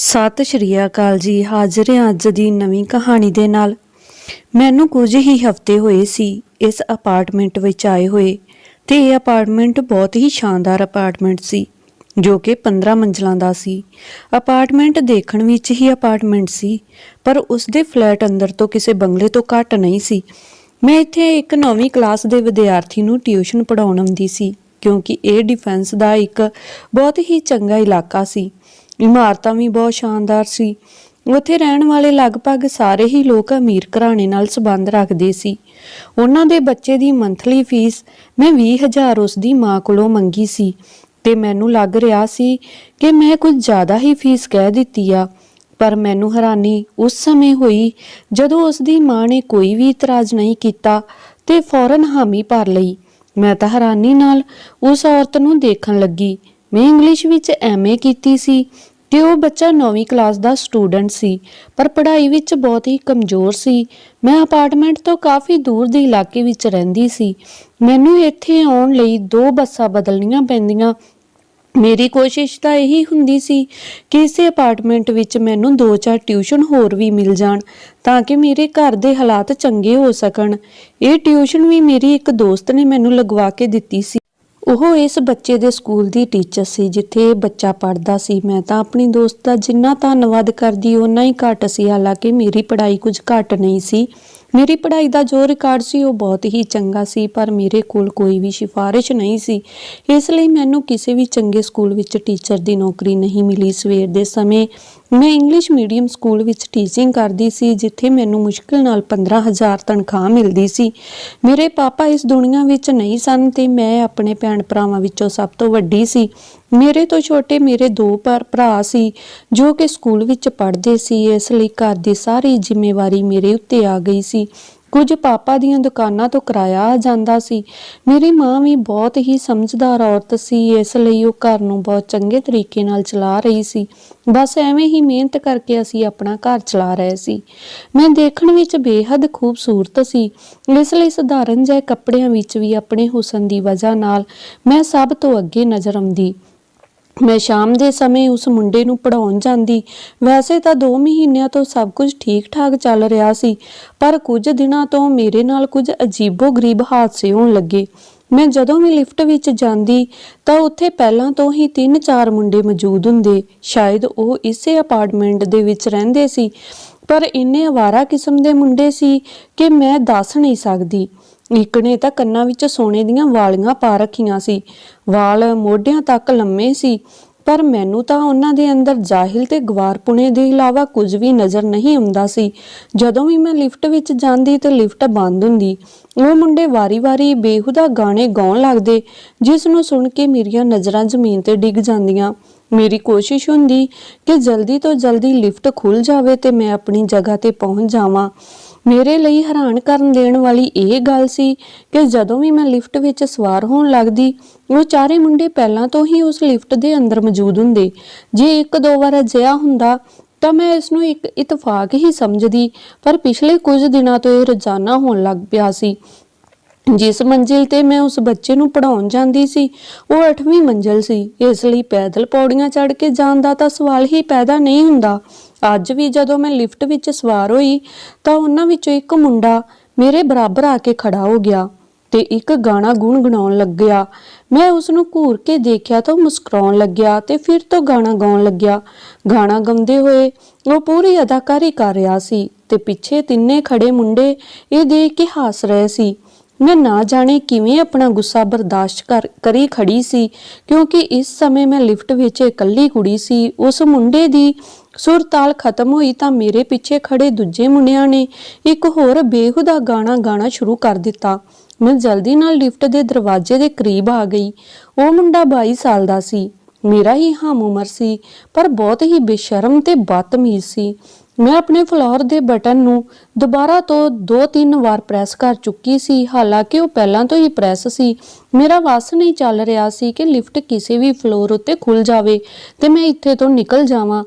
ਸਤਿ ਸ਼੍ਰੀ ਅਕਾਲ ਜੀ, ਹਾਜ਼ਰ ਹਾਂ ਅੱਜ ਦੀ ਨਵੀਂ ਕਹਾਣੀ ਦੇ ਨਾਲ। ਮੈਨੂੰ ਕੁਝ ਹੀ ਹਫ਼ਤੇ ਹੋਏ ਸੀ, ਇਸ ਅਪਾਰਟਮੈਂਟ ਵਿੱਚ ਆਏ ਹੋਏ, ਤੇ ਇਹ ਅਪਾਰਟਮੈਂਟ ਬਹੁਤ ਹੀ ਸ਼ਾਨਦਾਰ ਅਪਾਰਟਮੈਂਟ ਸੀ, ਜੋ ਕਿ 15 ਮੰਜ਼ਲਾਂ ਦਾ ਸੀ। ਅਪਾਰਟਮੈਂਟ ਦੇਖਣ ਵਿੱਚ ਹੀ ਅਪਾਰਟਮੈਂਟ ਸੀ, ਪਰ ਉਸ ਦੇ ਫਲੈਟ ਅੰਦਰ ਤੋਂ ਕਿਸੇ ਬੰਗਲੇ ਤੋਂ ਘੱਟ ਨਹੀਂ ਸੀ। ਮੈਂ ਇੱਥੇ ਇੱਕ ਨੌਵੀਂ ਕਲਾਸ ਦੇ ਵਿਦਿਆਰਥੀ ਨੂੰ ਟਿਊਸ਼ਨ ਪੜਾਉਣ ਆਉਂਦੀ ਸੀ, ਕਿਉਂਕਿ ਇਹ ਡਿਫੈਂਸ ਦਾ ਇੱਕ ਬਹੁਤ ਹੀ ਚੰਗਾ ਇਲਾਕਾ ਸੀ। ਇਮਾਰਤਾਂ ਵੀ ਬਹੁਤ ਸ਼ਾਨਦਾਰ ਸੀ। ਉੱਥੇ ਰਹਿਣ ਵਾਲੇ ਲਗਭਗ ਸਾਰੇ ਹੀ ਲੋਕ ਅਮੀਰ ਘਰਾਣੇ ਨਾਲ ਸੰਬੰਧ ਰੱਖਦੇ ਸੀ। ਉਹਨਾਂ ਦੇ ਬੱਚੇ ਦੀ ਮੰਥਲੀ ਫੀਸ ਮੈਂ 20000 ਉਸ ਦੀ ਮਾਂ ਕੋਲੋਂ ਮੰਗੀ ਸੀ ਤੇ ਮੈਨੂੰ ਲੱਗ ਰਿਹਾ ਸੀ ਕਿ ਮੈਂ ਕੁਝ ਜ਼ਿਆਦਾ ਹੀ ਫੀਸ ਕਹਿ ਦਿੱਤੀ ਆ। ਪਰ ਮੈਨੂੰ ਹੈਰਾਨੀ ਉਸ ਸਮੇਂ ਹੋਈ ਜਦੋਂ ਉਸ ਦੀ ਮਾਂ ਨੇ ਕੋਈ ਵੀ ਇਤਰਾਜ਼ ਨਹੀਂ ਕੀਤਾ ਤੇ ਫੌਰਨ ਹਾਮੀ ਭਰ ਲਈ। ਮੈਂ ਤਾਂ ਹੈਰਾਨੀ ਨਾਲ ਉਸ ਔਰਤ ਨੂੰ ਦੇਖਣ ਲੱਗੀ। ਮੈਂ ਇੰਗਲਿਸ਼ ਵਿੱਚ ਐਮਏ ਕੀਤੀ ਸੀ ਤੇ ਉਹ ਬੱਚਾ 9ਵੀਂ ਕਲਾਸ ਦਾ ਸਟੂਡੈਂਟ ਸੀ, ਪਰ ਪੜ੍ਹਾਈ ਵਿੱਚ ਬਹੁਤ ਹੀ ਕਮਜ਼ੋਰ ਸੀ। ਮੈਂ ਅਪਾਰਟਮੈਂਟ ਤੋਂ ਕਾਫੀ ਦੂਰ ਦੇ ਇਲਾਕੇ ਵਿੱਚ ਰਹਿੰਦੀ ਸੀ। ਮੈਨੂੰ ਇੱਥੇ ਆਉਣ ਲਈ ਦੋ ਬੱਸਾਂ ਬਦਲਣੀਆਂ ਪੈਂਦੀਆਂ। ਮੇਰੀ ਕੋਸ਼ਿਸ਼ ਤਾਂ ਇਹੀ ਹੁੰਦੀ ਸੀ ਕਿ ਇਸੇ ਅਪਾਰਟਮੈਂਟ ਵਿੱਚ ਮੈਨੂੰ ਦੋ ਚਾਰ ਟਿਊਸ਼ਨ ਹੋਰ ਵੀ ਮਿਲ ਜਾਣ, ਤਾਂ ਕਿ ਮੇਰੇ ਘਰ ਦੇ ਹਾਲਾਤ ਚੰਗੇ ਹੋ ਸਕਣ। ਇਹ ਟਿਊਸ਼ਨ ਵੀ ਮੇਰੀ ਇੱਕ ਦੋਸਤ ਨੇ ਮੈਨੂੰ ਲਗਵਾ ਕੇ ਦਿੱਤੀ ਸੀ। ਉਹ ਇਸ ਬੱਚੇ ਦੇ ਸਕੂਲ ਦੀ ਟੀਚਰ ਸੀ, ਜਿੱਥੇ ਬੱਚਾ ਪੜ੍ਹਦਾ ਸੀ। ਮੈਂ ਤਾਂ ਆਪਣੀ ਦੋਸਤ ਦਾ ਜਿੰਨਾ ਧੰਨਵਾਦ ਕਰਦੀ, ਓਨਾ ਹੀ ਘੱਟ ਸੀ। ਹਾਲਾਂਕਿ ਮੇਰੀ ਪੜ੍ਹਾਈ ਕੁਝ ਘੱਟ ਨਹੀਂ ਸੀ। ਮੇਰੀ ਪੜ੍ਹਾਈ ਦਾ ਜੋ ਰਿਕਾਰਡ ਸੀ, ਉਹ ਬਹੁਤ ਹੀ ਚੰਗਾ ਸੀ, ਪਰ ਮੇਰੇ ਕੋਲ ਕੋਈ ਵੀ ਸਿਫਾਰਿਸ਼ ਨਹੀਂ ਸੀ। ਇਸ ਲਈ ਮੈਨੂੰ ਕਿਸੇ ਵੀ ਚੰਗੇ ਸਕੂਲ ਵਿੱਚ ਟੀਚਰ ਦੀ ਨੌਕਰੀ ਨਹੀਂ ਮਿਲੀ। ਸਵੇਰ ਦੇ ਸਮੇਂ ਮੈਂ ਇੰਗਲਿਸ਼ ਮੀਡੀਅਮ ਸਕੂਲ ਵਿੱਚ ਟੀਚਿੰਗ ਕਰਦੀ ਸੀ, ਜਿੱਥੇ ਮੈਨੂੰ ਮੁਸ਼ਕਿਲ ਨਾਲ 15000 ਤਨਖਾਹ ਮਿਲਦੀ ਸੀ। ਮੇਰੇ ਪਾਪਾ ਇਸ ਦੁਨੀਆ ਵਿੱਚ ਨਹੀਂ ਸਨ ਤੇ ਮੈਂ ਆਪਣੇ ਭੈਣ ਭਰਾਵਾਂ ਵਿੱਚੋਂ ਸਭ ਤੋਂ ਵੱਡੀ ਸੀ। ਮੇਰੇ ਤੋਂ ਛੋਟੇ ਮੇਰੇ ਦੋ ਪਰ ਭਰਾ ਸੀ, ਜੋ ਕਿ ਸਕੂਲ ਵਿੱਚ ਪੜ੍ਹਦੇ ਸੀ, ਇਸ ਲਈ ਘਰ ਦੀ ਸਾਰੀ ਜ਼ਿੰਮੇਵਾਰੀ ਮੇਰੇ ਉੱਤੇ ਆ ਗਈ ਸੀ। ਕੁਝ ਪਾਪਾ ਦੀਆਂ ਦੁਕਾਨਾਂ ਤੋਂ ਕਿਰਾਇਆ ਜਾਂਦਾ ਸੀ। ਮੇਰੀ ਮਾਂ ਵੀ ਬਹੁਤ ਹੀ ਸਮਝਦਾਰ ਔਰਤ ਸੀ, ਇਸ ਲਈ ਉਹ ਘਰ ਨੂੰ ਬਹੁਤ ਚੰਗੇ ਤਰੀਕੇ ਨਾਲ ਚਲਾ ਰਹੀ ਸੀ। ਬਸ ਐਵੇਂ ਹੀ ਮਿਹਨਤ ਕਰਕੇ ਅਸੀਂ ਆਪਣਾ ਘਰ ਚਲਾ ਰਹੇ ਸੀ। ਮੈਂ ਦੇਖਣ ਵਿੱਚ ਬੇਹੱਦ ਖੂਬਸੂਰਤ ਸੀ। ਇਸ ਲਈ ਸਧਾਰਨ ਜਿਹੇ ਕੱਪੜਿਆਂ ਵਿੱਚ ਵੀ ਆਪਣੇ ਹੁਸਨ ਦੀ ਵਜ੍ਹਾ ਨਾਲ ਮੈਂ ਸਭ ਤੋਂ ਅੱਗੇ ਨਜ਼ਰ ਆਉਂਦੀ। ਮੈਂ ਸ਼ਾਮ ਦੇ ਸਮੇਂ ਉਸ ਮੁੰਡੇ ਨੂੰ ਪੜਾਉਣ ਜਾਂਦੀ। ਵੈਸੇ ਤਾਂ 2 ਮਹੀਨਿਆਂ ਤੋਂ ਸਭ ਕੁਝ ਠੀਕ-ਠਾਕ ਚੱਲ ਰਿਹਾ ਸੀ, ਪਰ ਕੁਝ ਦਿਨਾਂ ਤੋਂ ਮੇਰੇ ਨਾਲ ਕੁਝ ਅਜੀਬੋ-ਗਰੀਬ ਹਾਦਸੇ ਹੋਣ ਲੱਗੇ। ਮੈਂ ਜਦੋਂ ਵੀ ਲਿਫਟ ਵਿੱਚ ਜਾਂਦੀ, ਤਾਂ ਉੱਥੇ ਪਹਿਲਾਂ ਤੋਂ ਹੀ 3-4 ਮੁੰਡੇ ਮੌਜੂਦ ਹੁੰਦੇ। ਸ਼ਾਇਦ ਉਹ ਇਸੇ ਅਪਾਰਟਮੈਂਟ ਦੇ ਵਿੱਚ ਰਹਿੰਦੇ ਸੀ, ਪਰ ਇੰਨੇ ਅਵਾਰਾ ਕਿਸਮ ਦੇ ਮੁੰਡੇ ਸੀ ਕਿ ਮੈਂ ਦੱਸ ਨਹੀਂ ਸਕਦੀ। ਇੱਕ ਤਾਂ ਕੰਨਾਂ ਵਿੱਚ ਸੋਨੇ ਦੀਆਂ ਵਾਲੀਆਂ ਪਾ ਰੱਖੀਆਂ ਸੀ। ਵਾਲ ਮੋਢਿਆਂ ਤੱਕ ਲੰਮੇ ਸੀ, ਪਰ ਮੈਨੂੰ ਤਾਂ ਉਹਨਾਂ ਦੇ ਅੰਦਰ ਜਾਹਿਲ ਤੇ ਗਵਾਰਪੁਣੇ ਦੇ ਇਲਾਵਾ ਕੁਝ ਵੀ ਨਜ਼ਰ ਨਹੀਂ ਆਉਂਦਾ ਸੀ। ਜਦੋਂ ਵੀ ਮੈਂ ਲਿਫਟ ਵਿੱਚ ਜਾਂਦੀ ਤੇ ਲਿਫਟ ਬੰਦ ਹੁੰਦੀ, ਉਹ ਮੁੰਡੇ ਵਾਰੀ-ਵਾਰੀ ਬੇਹੂਦਾ ਗਾਣੇ ਗਾਉਣ ਲੱਗਦੇ, ਜਿਸ ਨੂੰ ਸੁਣ ਕੇ ਮੇਰੀਆਂ ਨਜ਼ਰਾਂ ਜ਼ਮੀਨ ਤੇ ਡਿੱਗ ਜਾਂਦੀਆਂ। ਮੇਰੀ ਕੋਸ਼ਿਸ਼ ਹੁੰਦੀ ਕਿ ਜਲਦੀ ਤੋਂ ਜਲਦੀ ਲਿਫਟ ਖੁੱਲ ਜਾਵੇ ਤੇ ਮੈਂ ਆਪਣੀ ਜਗ੍ਹਾ ਤੇ ਪਹੁੰਚ ਜਾਵਾਂ। ਮੇਰੇ ਲਈ ਹੈਰਾਨ ਕਰਨ ਦੇਣ ਵਾਲੀ ਇਹ ਗੱਲ ਸੀ ਕਿ ਜਦੋਂ ਵੀ ਮੈਂ ਲਿਫਟ ਵਿੱਚ ਸਵਾਰ ਹੋਣ ਲੱਗਦੀ, ਉਹ ਚਾਰੇ ਮੁੰਡੇ ਪਹਿਲਾਂ ਤੋਂ ਹੀ ਉਸ ਲਿਫਟ ਦੇ ਅੰਦਰ ਮੌਜੂਦ ਹੁੰਦੇ। ਜੇ ਇੱਕ ਦੋ ਵਾਰ ਅਜਿਹਾ ਹੁੰਦਾ, ਤਾਂ ਮੈਂ ਇਸ ਨੂੰ ਇੱਕ ਇਤਫਾਕ ਹੀ ਸਮਝਦੀ, ਪਰ ਪਿਛਲੇ ਕੁਝ ਦਿਨਾਂ ਤੋਂ ਇਹ ਰੋਜ਼ਾਨਾ ਹੋਣ ਲੱਗ ਪਿਆ ਸੀ। ਜਿਸ ਮੰਜ਼ਿਲ ਤੇ ਮੈਂ ਉਸ ਬੱਚੇ ਨੂੰ ਪੜਾਉਣ ਜਾਂਦੀ ਸੀ, ਉਹ 8ਵੀਂ ਮੰਜ਼ਿਲ ਸੀ। ਇਸ ਲਈ ਪੈਦਲ ਪੌੜੀਆਂ ਚੜ੍ਹ ਕੇ ਜਾਣ ਦਾ ਤਾਂ ਸਵਾਲ ਹੀ ਪੈਦਾ ਨਹੀਂ ਹੁੰਦਾ। ਅੱਜ ਵੀ ਜਦੋਂ ਮੈਂ ਲਿਫਟ ਵਿੱਚ ਸਵਾਰ ਹੋਈ, ਤਾਂ ਉਹਨਾਂ ਵਿੱਚੋਂ ਇੱਕ ਮੁੰਡਾ ਮੇਰੇ ਬਰਾਬਰ ਆ ਕੇ ਖੜਾ ਹੋ ਗਿਆ ਤੇ ਇੱਕ ਗਾਣਾ ਗੁੰਗਣਾਉਣ ਲੱਗਿਆ। ਮੈਂ ਉਸ ਨੂੰ ਘੂਰ ਕੇ ਦੇਖਿਆ ਤਾਂ ਉਹ ਮੁਸਕਰਾਉਣ ਲੱਗਿਆ ਤੇ ਫਿਰ ਤੋਂ ਗਾਣਾ ਗਾਉਣ ਲੱਗਿਆ। ਗਾਣਾ ਗਾਉਂਦੇ ਹੋਏ ਉਹ ਪੂਰੀ ਅਦਾਕਾਰੀ ਕਰ ਰਿਹਾ ਸੀ ਤੇ ਪਿੱਛੇ ਤਿੰਨੇ ਖੜੇ ਮੁੰਡੇ ਇਹ ਦੇਖ ਕੇ ਹੱਸ ਰਹੇ ਸੀ। ਮੈਂ ਨਾ ਜਾਣੇ ਕਿਵੇਂ ਆਪਣਾ ਗੁੱਸਾ ਬਰਦਾਸ਼ਤ ਕਰ, ਕਰੀ ਖੜੀ ਸੀ, ਕਿਉਂਕਿ ਇਸ ਸਮੇਂ ਮੈਂ ਲਿਫਟ ਵਿੱਚ ਇਕੱਲੀ ਕੁੜੀ ਸੀ, ਉਸ ਮੁੰਡੇ ਦੀ ਸੁਰਤਾਲ ਖਤਮ ਹੋਈ ਤਾਂ ਮੇਰੇ ਪਿੱਛੇ ਖੜੇ ਦੂਜੇ ਮੁੰਡਿਆਂ ਨੇ ਇੱਕ ਹੋਰ ਬੇਹੁਦਾ ਗਾਣਾ ਗਾਣਾ ਸ਼ੁਰੂ ਕਰ ਦਿੱਤਾ। ਮੈਂ ਜਲਦੀ ਨਾਲ ਲਿਫਟ ਦੇ ਦਰਵਾਜ਼ੇ ਦੇ ਕਰੀਬ ਆ ਗਈ। ਉਹ ਮੁੰਡਾ 22 ਸਾਲ ਦਾ ਸੀ। ਮੇਰਾ ਹੀ ਹਮ ਉਮਰ ਸੀ, ਪਰ ਬਹੁਤ ਹੀ ਬੇਸ਼ਰਮ ਤੇ ਬਦਤਮੀਜ਼ ਸੀ। ਮੈਂ ਆਪਣੇ ਫਲੋਰ ਦੇ ਬਟਨ ਨੂੰ ਦੁਬਾਰਾ ਤੋਂ ਦੋ ਤਿੰਨ ਵਾਰ ਪ੍ਰੈਸ ਕਰ ਚੁੱਕੀ ਸੀ। ਹਾਲਾਂਕਿ ਉਹ ਪਹਿਲਾਂ ਤੋਂ ਹੀ ਪ੍ਰੈਸ ਸੀ। ਮੇਰਾ ਵੱਸ ਨਹੀਂ ਚੱਲ ਰਿਹਾ ਸੀ ਕਿ ਲਿਫਟ ਕਿਸੇ ਵੀ ਫਲੋਰ ਉੱਤੇ ਖੁੱਲ ਜਾਵੇ ਤੇ ਮੈਂ ਇੱਥੇ ਤੋਂ ਨਿਕਲ ਜਾਵਾਂ।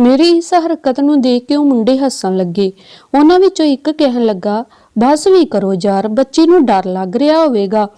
ਮੇਰੀ ਇਸ ਹਰਕਤ ਨੂੰ ਦੇਖ ਕੇ ਉਹ ਮੁੰਡੇ ਹੱਸਣ ਲੱਗੇ। ਉਹਨਾਂ ਵਿੱਚੋਂ ਇੱਕ ਕਹਿਣ ਲੱਗਾ, ਬਸ ਵੀ ਕਰੋ ਯਾਰ, ਬੱਚੀ ਨੂੰ ਡਰ ਲੱਗ ਰਿਹਾ ਹੋਵੇਗਾ।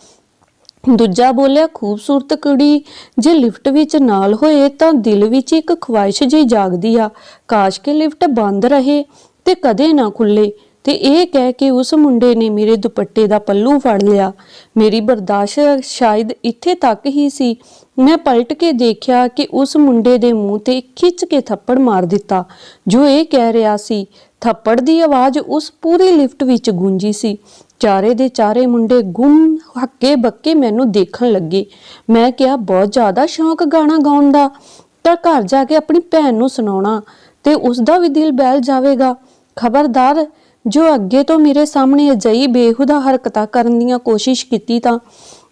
ਦੂਜਾ ਬੋਲਿਆ, ਖੂਬਸੂਰਤ ਕੁੜੀ, ਜੇ ਲਿਫਟ ਵਿੱਚ ਨਾਲ ਹੋਏ ਤਾਂ ਦਿਲ ਵਿੱਚ ਇੱਕ ਖਵਾਇਸ਼ ਜਿਹੀ ਜਾਗਦੀ ਆ। ਕਾਸ਼ ਕਿ ਲਿਫਟ ਬੰਦ ਰਹੇ ਤੇ ਕਦੇ ਨਾ ਖੁੱਲੇ ਤੇ ਇਹ ਕਹਿ ਕੇ ਉਸ ਮੁੰਡੇ ਨੇ ਮੇਰੇ ਦੁਪੱਟੇ ਦਾ ਪੱਲੂ ਫੜ ਲਿਆ। ਮੇਰੀ ਬਰਦਾਸ਼ਤ ਸ਼ਾਇਦ ਇੱਥੇ ਤੱਕ ਹੀ ਸੀ। ਮੈਂ ਪਲਟ ਕੇ ਦੇਖਿਆ ਕਿ ਉਸ ਮੁੰਡੇ ਦੇ ਮੂੰਹ ਤੇ ਖਿੱਚ ਕੇ ਥੱਪੜ ਮਾਰ ਦਿੱਤਾ। ਜੋ ਇਹ ਕਹਿ ਰਿਹਾ ਸੀ, ਥੱਪੜ ਦੀ ਆਵਾਜ਼ ਉਸ ਪੂਰੀ ਲਿਫਟ ਵਿੱਚ ਗੂੰਜੀ ਸੀ। ਚਾਰੇ ਦੇ ਚਾਰੇ ਮੁੰਡੇ ਗੁੰਮ ਹੱਕੇ ਬੱਕੇ ਮੈਨੂੰ ਦੇਖਣ ਲੱਗੇ। ਮੈਂ ਕਿਹਾ, ਬਹੁਤ ਜ਼ਿਆਦਾ ਸ਼ੌਂਕ ਗਾਣਾ ਗਾਉਣ ਦਾ। ਤਾਂ ਘਰ ਜਾ ਕੇ ਆਪਣੀ ਭੈਣ ਨੂੰ ਸੁਣਾਉਣਾ ਤੇ ਉਸ ਦਾ ਵੀ ਦਿਲ ਬਹਿਲ ਜਾਵੇਗਾ। ਖਬਰਦਾਰ, ਜੋ ਅੱਗੇ ਤੋਂ ਮੇਰੇ ਸਾਹਮਣੇ ਅਜਿਹੀ ਬੇਹੂਦਾ ਹਰਕਤਾਂ ਕਰਨ ਦੀਆਂ ਕੋਸ਼ਿਸ਼ ਕੀਤੀ ਤਾਂ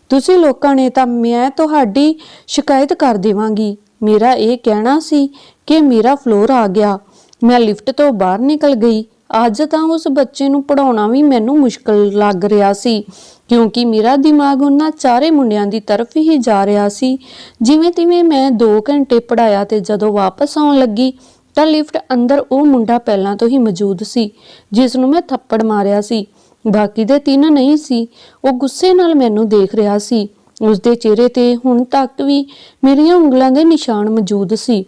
ਤੁਸੀਂ ਲੋਕਾਂ ਨੇ ਤਾਂ ਮੈਂ ਤੁਹਾਡੀ ਸ਼ਿਕਾਇਤ ਕਰ ਦੇਵਾਂਗੀ। ਮੇਰਾ ਇਹ ਕਹਿਣਾ ਸੀ ਕਿ ਮੇਰਾ ਫਲੋਰ ਆ ਗਿਆ। ਮੈਂ ਲਿਫਟ ਤੋਂ ਬਾਹਰ ਨਿਕਲ ਗਈ। ਅੱਜ ਤਾਂ ਉਸ ਬੱਚੇ ਨੂੰ ਪੜਾਉਣਾ ਵੀ ਮੈਨੂੰ ਮੁਸ਼ਕਲ ਲੱਗ ਰਿਹਾ ਸੀ, ਕਿਉਂਕਿ ਮੇਰਾ ਦਿਮਾਗ ਉਹਨਾਂ ਚਾਰੇ ਮੁੰਡਿਆਂ ਦੀ ਤਰਫ ਹੀ ਜਾ ਰਿਹਾ ਸੀ। ਜਿਵੇਂ ਤਿਵੇਂ ਮੈਂ 2 ਘੰਟੇ ਪੜਾਇਆ ਤੇ ਜਦੋਂ ਵਾਪਸ ਆਉਣ ਲੱਗੀ, ਤਾਂ ਲਿਫਟ ਅੰਦਰ ਉਹ ਮੁੰਡਾ ਪਹਿਲਾਂ ਤੋਂ ਹੀ ਮੌਜੂਦ ਸੀ, ਜਿਸ ਨੂੰ ਮੈਂ ਥੱਪੜ ਮਾਰਿਆ ਸੀ। ਬਾਕੀ ਦੇ ਤਿੰਨ ਨਹੀਂ ਸੀ, ਉਹ ਗੁੱਸੇ ਨਾਲ ਮੈਨੂੰ ਦੇਖ ਰਿਹਾ ਸੀ। ਉਸ ਦੇ ਚਿਹਰੇ ਤੇ ਹੁਣ ਤੱਕ ਵੀ ਮੇਰੀਆਂ ਉਂਗਲਾਂ ਦੇ ਨਿਸ਼ਾਨ ਮੌਜੂਦ ਸੀ।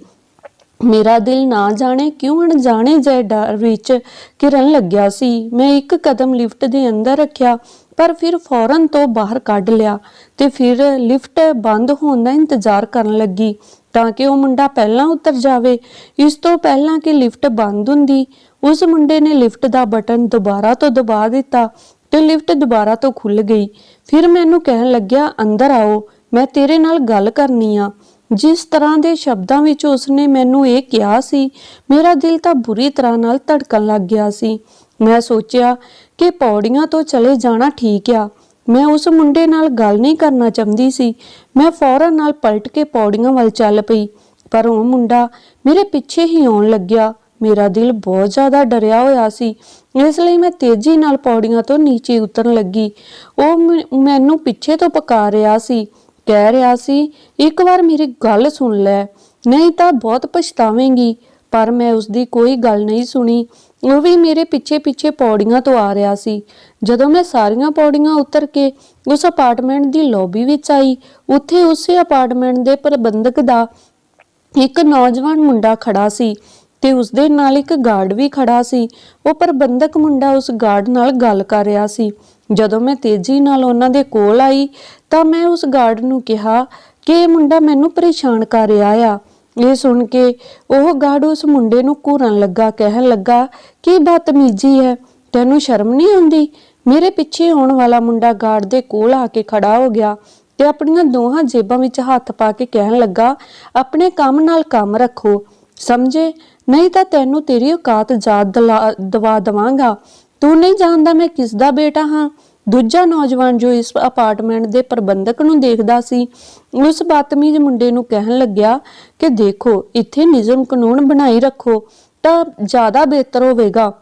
ਮੇਰਾ ਦਿਲ ਨਾ ਜਾਣੇ ਕਿਉਂ ਅਣਜਾਣੇ ਜਿਹੇ ਡਰ ਵਿੱਚ ਕਿਰਨ ਲੱਗਿਆ ਸੀ। ਮੈਂ ਇੱਕ ਕਦਮ ਲਿਫਟ ਦੇ ਅੰਦਰ ਰੱਖਿਆ, ਪਰ ਫਿਰ ਫੌਰਨ ਤੋਂ ਬਾਹਰ ਕੱਢ ਲਿਆ ਤੇ ਫਿਰ ਲਿਫਟ ਬੰਦ ਹੋਣ ਦਾ ਇੰਤਜ਼ਾਰ ਕਰਨ ਲੱਗੀ ਤਾਂ ਕਿ ਉਹ ਮੁੰਡਾ ਪਹਿਲਾਂ ਉਤਰ ਜਾਵੇ। ਇਸ ਤੋਂ ਪਹਿਲਾਂ ਕਿ ਲਿਫਟ ਬੰਦ ਹੁੰਦੀ, ਉਸ ਮੁੰਡੇ ਨੇ ਲਿਫਟ ਦਾ ਬਟਨ ਦੁਬਾਰਾ ਤੋਂ ਦਬਾ ਦਿੱਤਾ ਤੇ ਲਿਫਟ ਦੁਬਾਰਾ ਤੋਂ ਖੁੱਲ ਗਈ। ਫਿਰ ਮੈਨੂੰ ਕਹਿਣ ਲੱਗਿਆ, ਅੰਦਰ ਆਓ, ਮੈਂ ਤੇਰੇ ਨਾਲ ਗੱਲ ਕਰਨੀ ਆ। ਜਿਸ ਤਰ੍ਹਾਂ ਦੇ ਸ਼ਬਦਾਂ ਵਿੱਚ ਉਸਨੇ ਮੈਨੂੰ ਇਹ ਕਿਹਾ ਸੀ, ਮੇਰਾ ਦਿਲ ਤਾਂ ਬੁਰੀ ਤਰ੍ਹਾਂ ਨਾਲ ਧੜਕਣ ਲੱਗ ਗਿਆ ਸੀ। ਮੈਂ ਸੋਚਿਆ ਕਿ ਪੌੜੀਆਂ ਤੋਂ ਚਲੇ ਜਾਣਾ ਠੀਕ ਆ। ਮੈਂ ਉਸ ਮੁੰਡੇ ਨਾਲ ਗੱਲ ਨਹੀਂ ਕਰਨਾ ਚਾਹੁੰਦੀ ਸੀ। ਮੈਂ ਫੌਰਨ ਨਾਲ ਪਲਟ ਕੇ ਪੌੜੀਆਂ ਵੱਲ ਚੱਲ ਪਈ, ਪਰ ਉਹ ਮੁੰਡਾ ਮੇਰੇ ਪਿੱਛੇ ਹੀ ਆਉਣ ਲੱਗਿਆ। ਮੇਰਾ ਦਿਲ ਬਹੁਤ ਜ਼ਿਆਦਾ ਡਰਿਆ ਹੋਇਆ ਸੀ। ਇਸ ਲਈ ਮੈਂ ਤੇਜ਼ੀ ਨਾਲ ਪੌੜੀਆਂ ਤੋਂ ਨੀਚੇ ਉਤਰਨ ਲੱਗੀ। ਉਹ ਮੈਨੂੰ ਪਿੱਛੇ ਤੋਂ ਪਕਾ ਰਿਹਾ ਸੀ। ਕਹਿ ਰਿਹਾ ਸੀ, ਇੱਕ ਵਾਰ ਮੇਰੀ ਗੱਲ ਸੁਣ ਲੈ, ਨਹੀਂ ਤਾਂ ਬਹੁਤ ਪਛਤਾਵੇਂਗੀ। ਪਰ ਮੈਂ ਉਸ ਦੀ ਕੋਈ ਗੱਲ ਨਹੀਂ ਸੁਣੀ। ਉਹ ਵੀ ਮੇਰੇ ਪਿੱਛੇ ਪਿੱਛੇ ਪੌੜੀਆਂ ਤੋਂ ਆ ਰਿਹਾ ਸੀ। ਜਦੋਂ ਮੈਂ ਸਾਰੀਆਂ ਪੌੜੀਆਂ ਉਤਰ ਕੇ ਉਸ ਅਪਾਰਟਮੈਂਟ ਦੀ ਲੌਬੀ ਵਿੱਚ ਆਈ, ਉੱਥੇ ਉਸੇ ਅਪਾਰਟਮੈਂਟ ਦੇ ਪ੍ਰਬੰਧਕ ਦਾ ਇੱਕ ਨੌਜਵਾਨ ਮੁੰਡਾ ਖੜਾ ਸੀ ਤੇ ਉਸ ਦੇ ਨਾਲ ਇੱਕ ਗਾਰਡ ਵੀ ਖੜਾ ਸੀ। ਉਹ ਪ੍ਰਬੰਧਕ ਮੁੰਡਾ ਉਸ ਗਾਰਡ ਨਾਲ ਗੱਲ ਕਰ ਰਿਹਾ ਸੀ। ਜਦੋਂ ਮੈਂ ਤੇਜ਼ੀ ਨਾਲ ਉਹਨਾਂ ਦੇ ਕੋਲ ਆਈ ਤਾਂ ਮੈਂ ਉਸ ਗਾਰਡ ਨੂੰ ਕਿਹਾ ਕਿ ਇਹ ਮੁੰਡਾ ਮੈਨੂੰ ਪਰੇਸ਼ਾਨ ਕਰ ਰਿਹਾ ਆ। ਇਹ ਸੁਣ ਕੇ ਉਹ ਗਾਰਡ ਉਸ ਮੁੰਡੇ ਨੂੰ ਘੂਰਨ ਲੱਗਾ, ਕਹਿਣ ਲੱਗਾ, ਕਿ ਬਦਤਮੀਜ਼ੀ ਹੈ? ਤੈਨੂੰ ਸ਼ਰਮ ਨਹੀਂ ਆਉਂਦੀ? ਮੇਰੇ ਪਿੱਛੇ ਆਉਣ ਵਾਲਾ ਮੁੰਡਾ ਗਾਰਡ ਦੇ ਕੋਲ ਆ ਕੇ ਖੜਾ ਹੋ ਗਿਆ ਤੇ ਆਪਣੀਆਂ ਦੋਹਾਂ ਜੇਬਾਂ ਵਿੱਚ ਹੱਥ ਪਾ ਕੇ ਕਹਿਣ ਲੱਗਾ, ਆਪਣੇ ਕੰਮ ਨਾਲ ਕੰਮ ਰੱਖੋ। ਸਮਝੇ? ਨਹੀਂ ਤਾਂ ਤੈਨੂੰ ਤੇਰੀ ਔਕਾਤ ਯਾਦ ਦਿਲਾ- ਦਵਾ ਦਵਾਂਗਾ। ਤੂੰ ਨਹੀਂ ਜਾਣਦਾ ਮੈਂ ਕਿਸ ਦਾ ਬੇਟਾ ਹਾਂ? ਦੂਜਾ ਨੌਜਵਾਨ ਜੋ ਇਸ ਅਪਾਰਟਮੈਂਟ ਦੇ ਪ੍ਰਬੰਧਕ ਨੂੰ ਦੇਖਦਾ ਸੀ, ਉਸ ਬਦਤਮੀਜ਼ ਮੁੰਡੇ ਨੂੰ ਕਹਿਣ ਲੱਗਿਆ ਕਿ ਦੇਖੋ, ਇੱਥੇ ਨਿਯਮ ਕਾਨੂੰਨ ਬਣਾਈ ਰੱਖੋ, ਤਾਂ ਜ਼ਿਆਦਾ ਬਿਹਤਰ ਹੋਵੇਗਾ।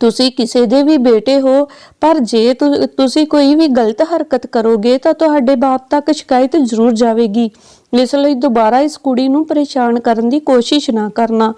ਤੁਸੀਂ ਕਿਸੇ ਦੇ ਵੀ ਬੇਟੇ ਹੋ, ਪਰ ਜੇ ਤੁਸੀਂ ਕੋਈ ਵੀ ਗਲਤ ਹਰਕਤ ਕਰੋਗੇ, ਤਾਂ ਤੁਹਾਡੇ ਬਾਪ ਤੱਕ ਸ਼ਿਕਾਇਤ ਜ਼ਰੂਰ ਜਾਵੇਗੀ। ਇਸ ਲਈ ਦੁਬਾਰਾ ਇਸ ਕੁੜੀ ਨੂੰ ਪਰੇਸ਼ਾਨ ਕਰਨ ਦੀ ਕੋਸ਼ਿਸ਼ ਨਾ ਕਰਨਾ।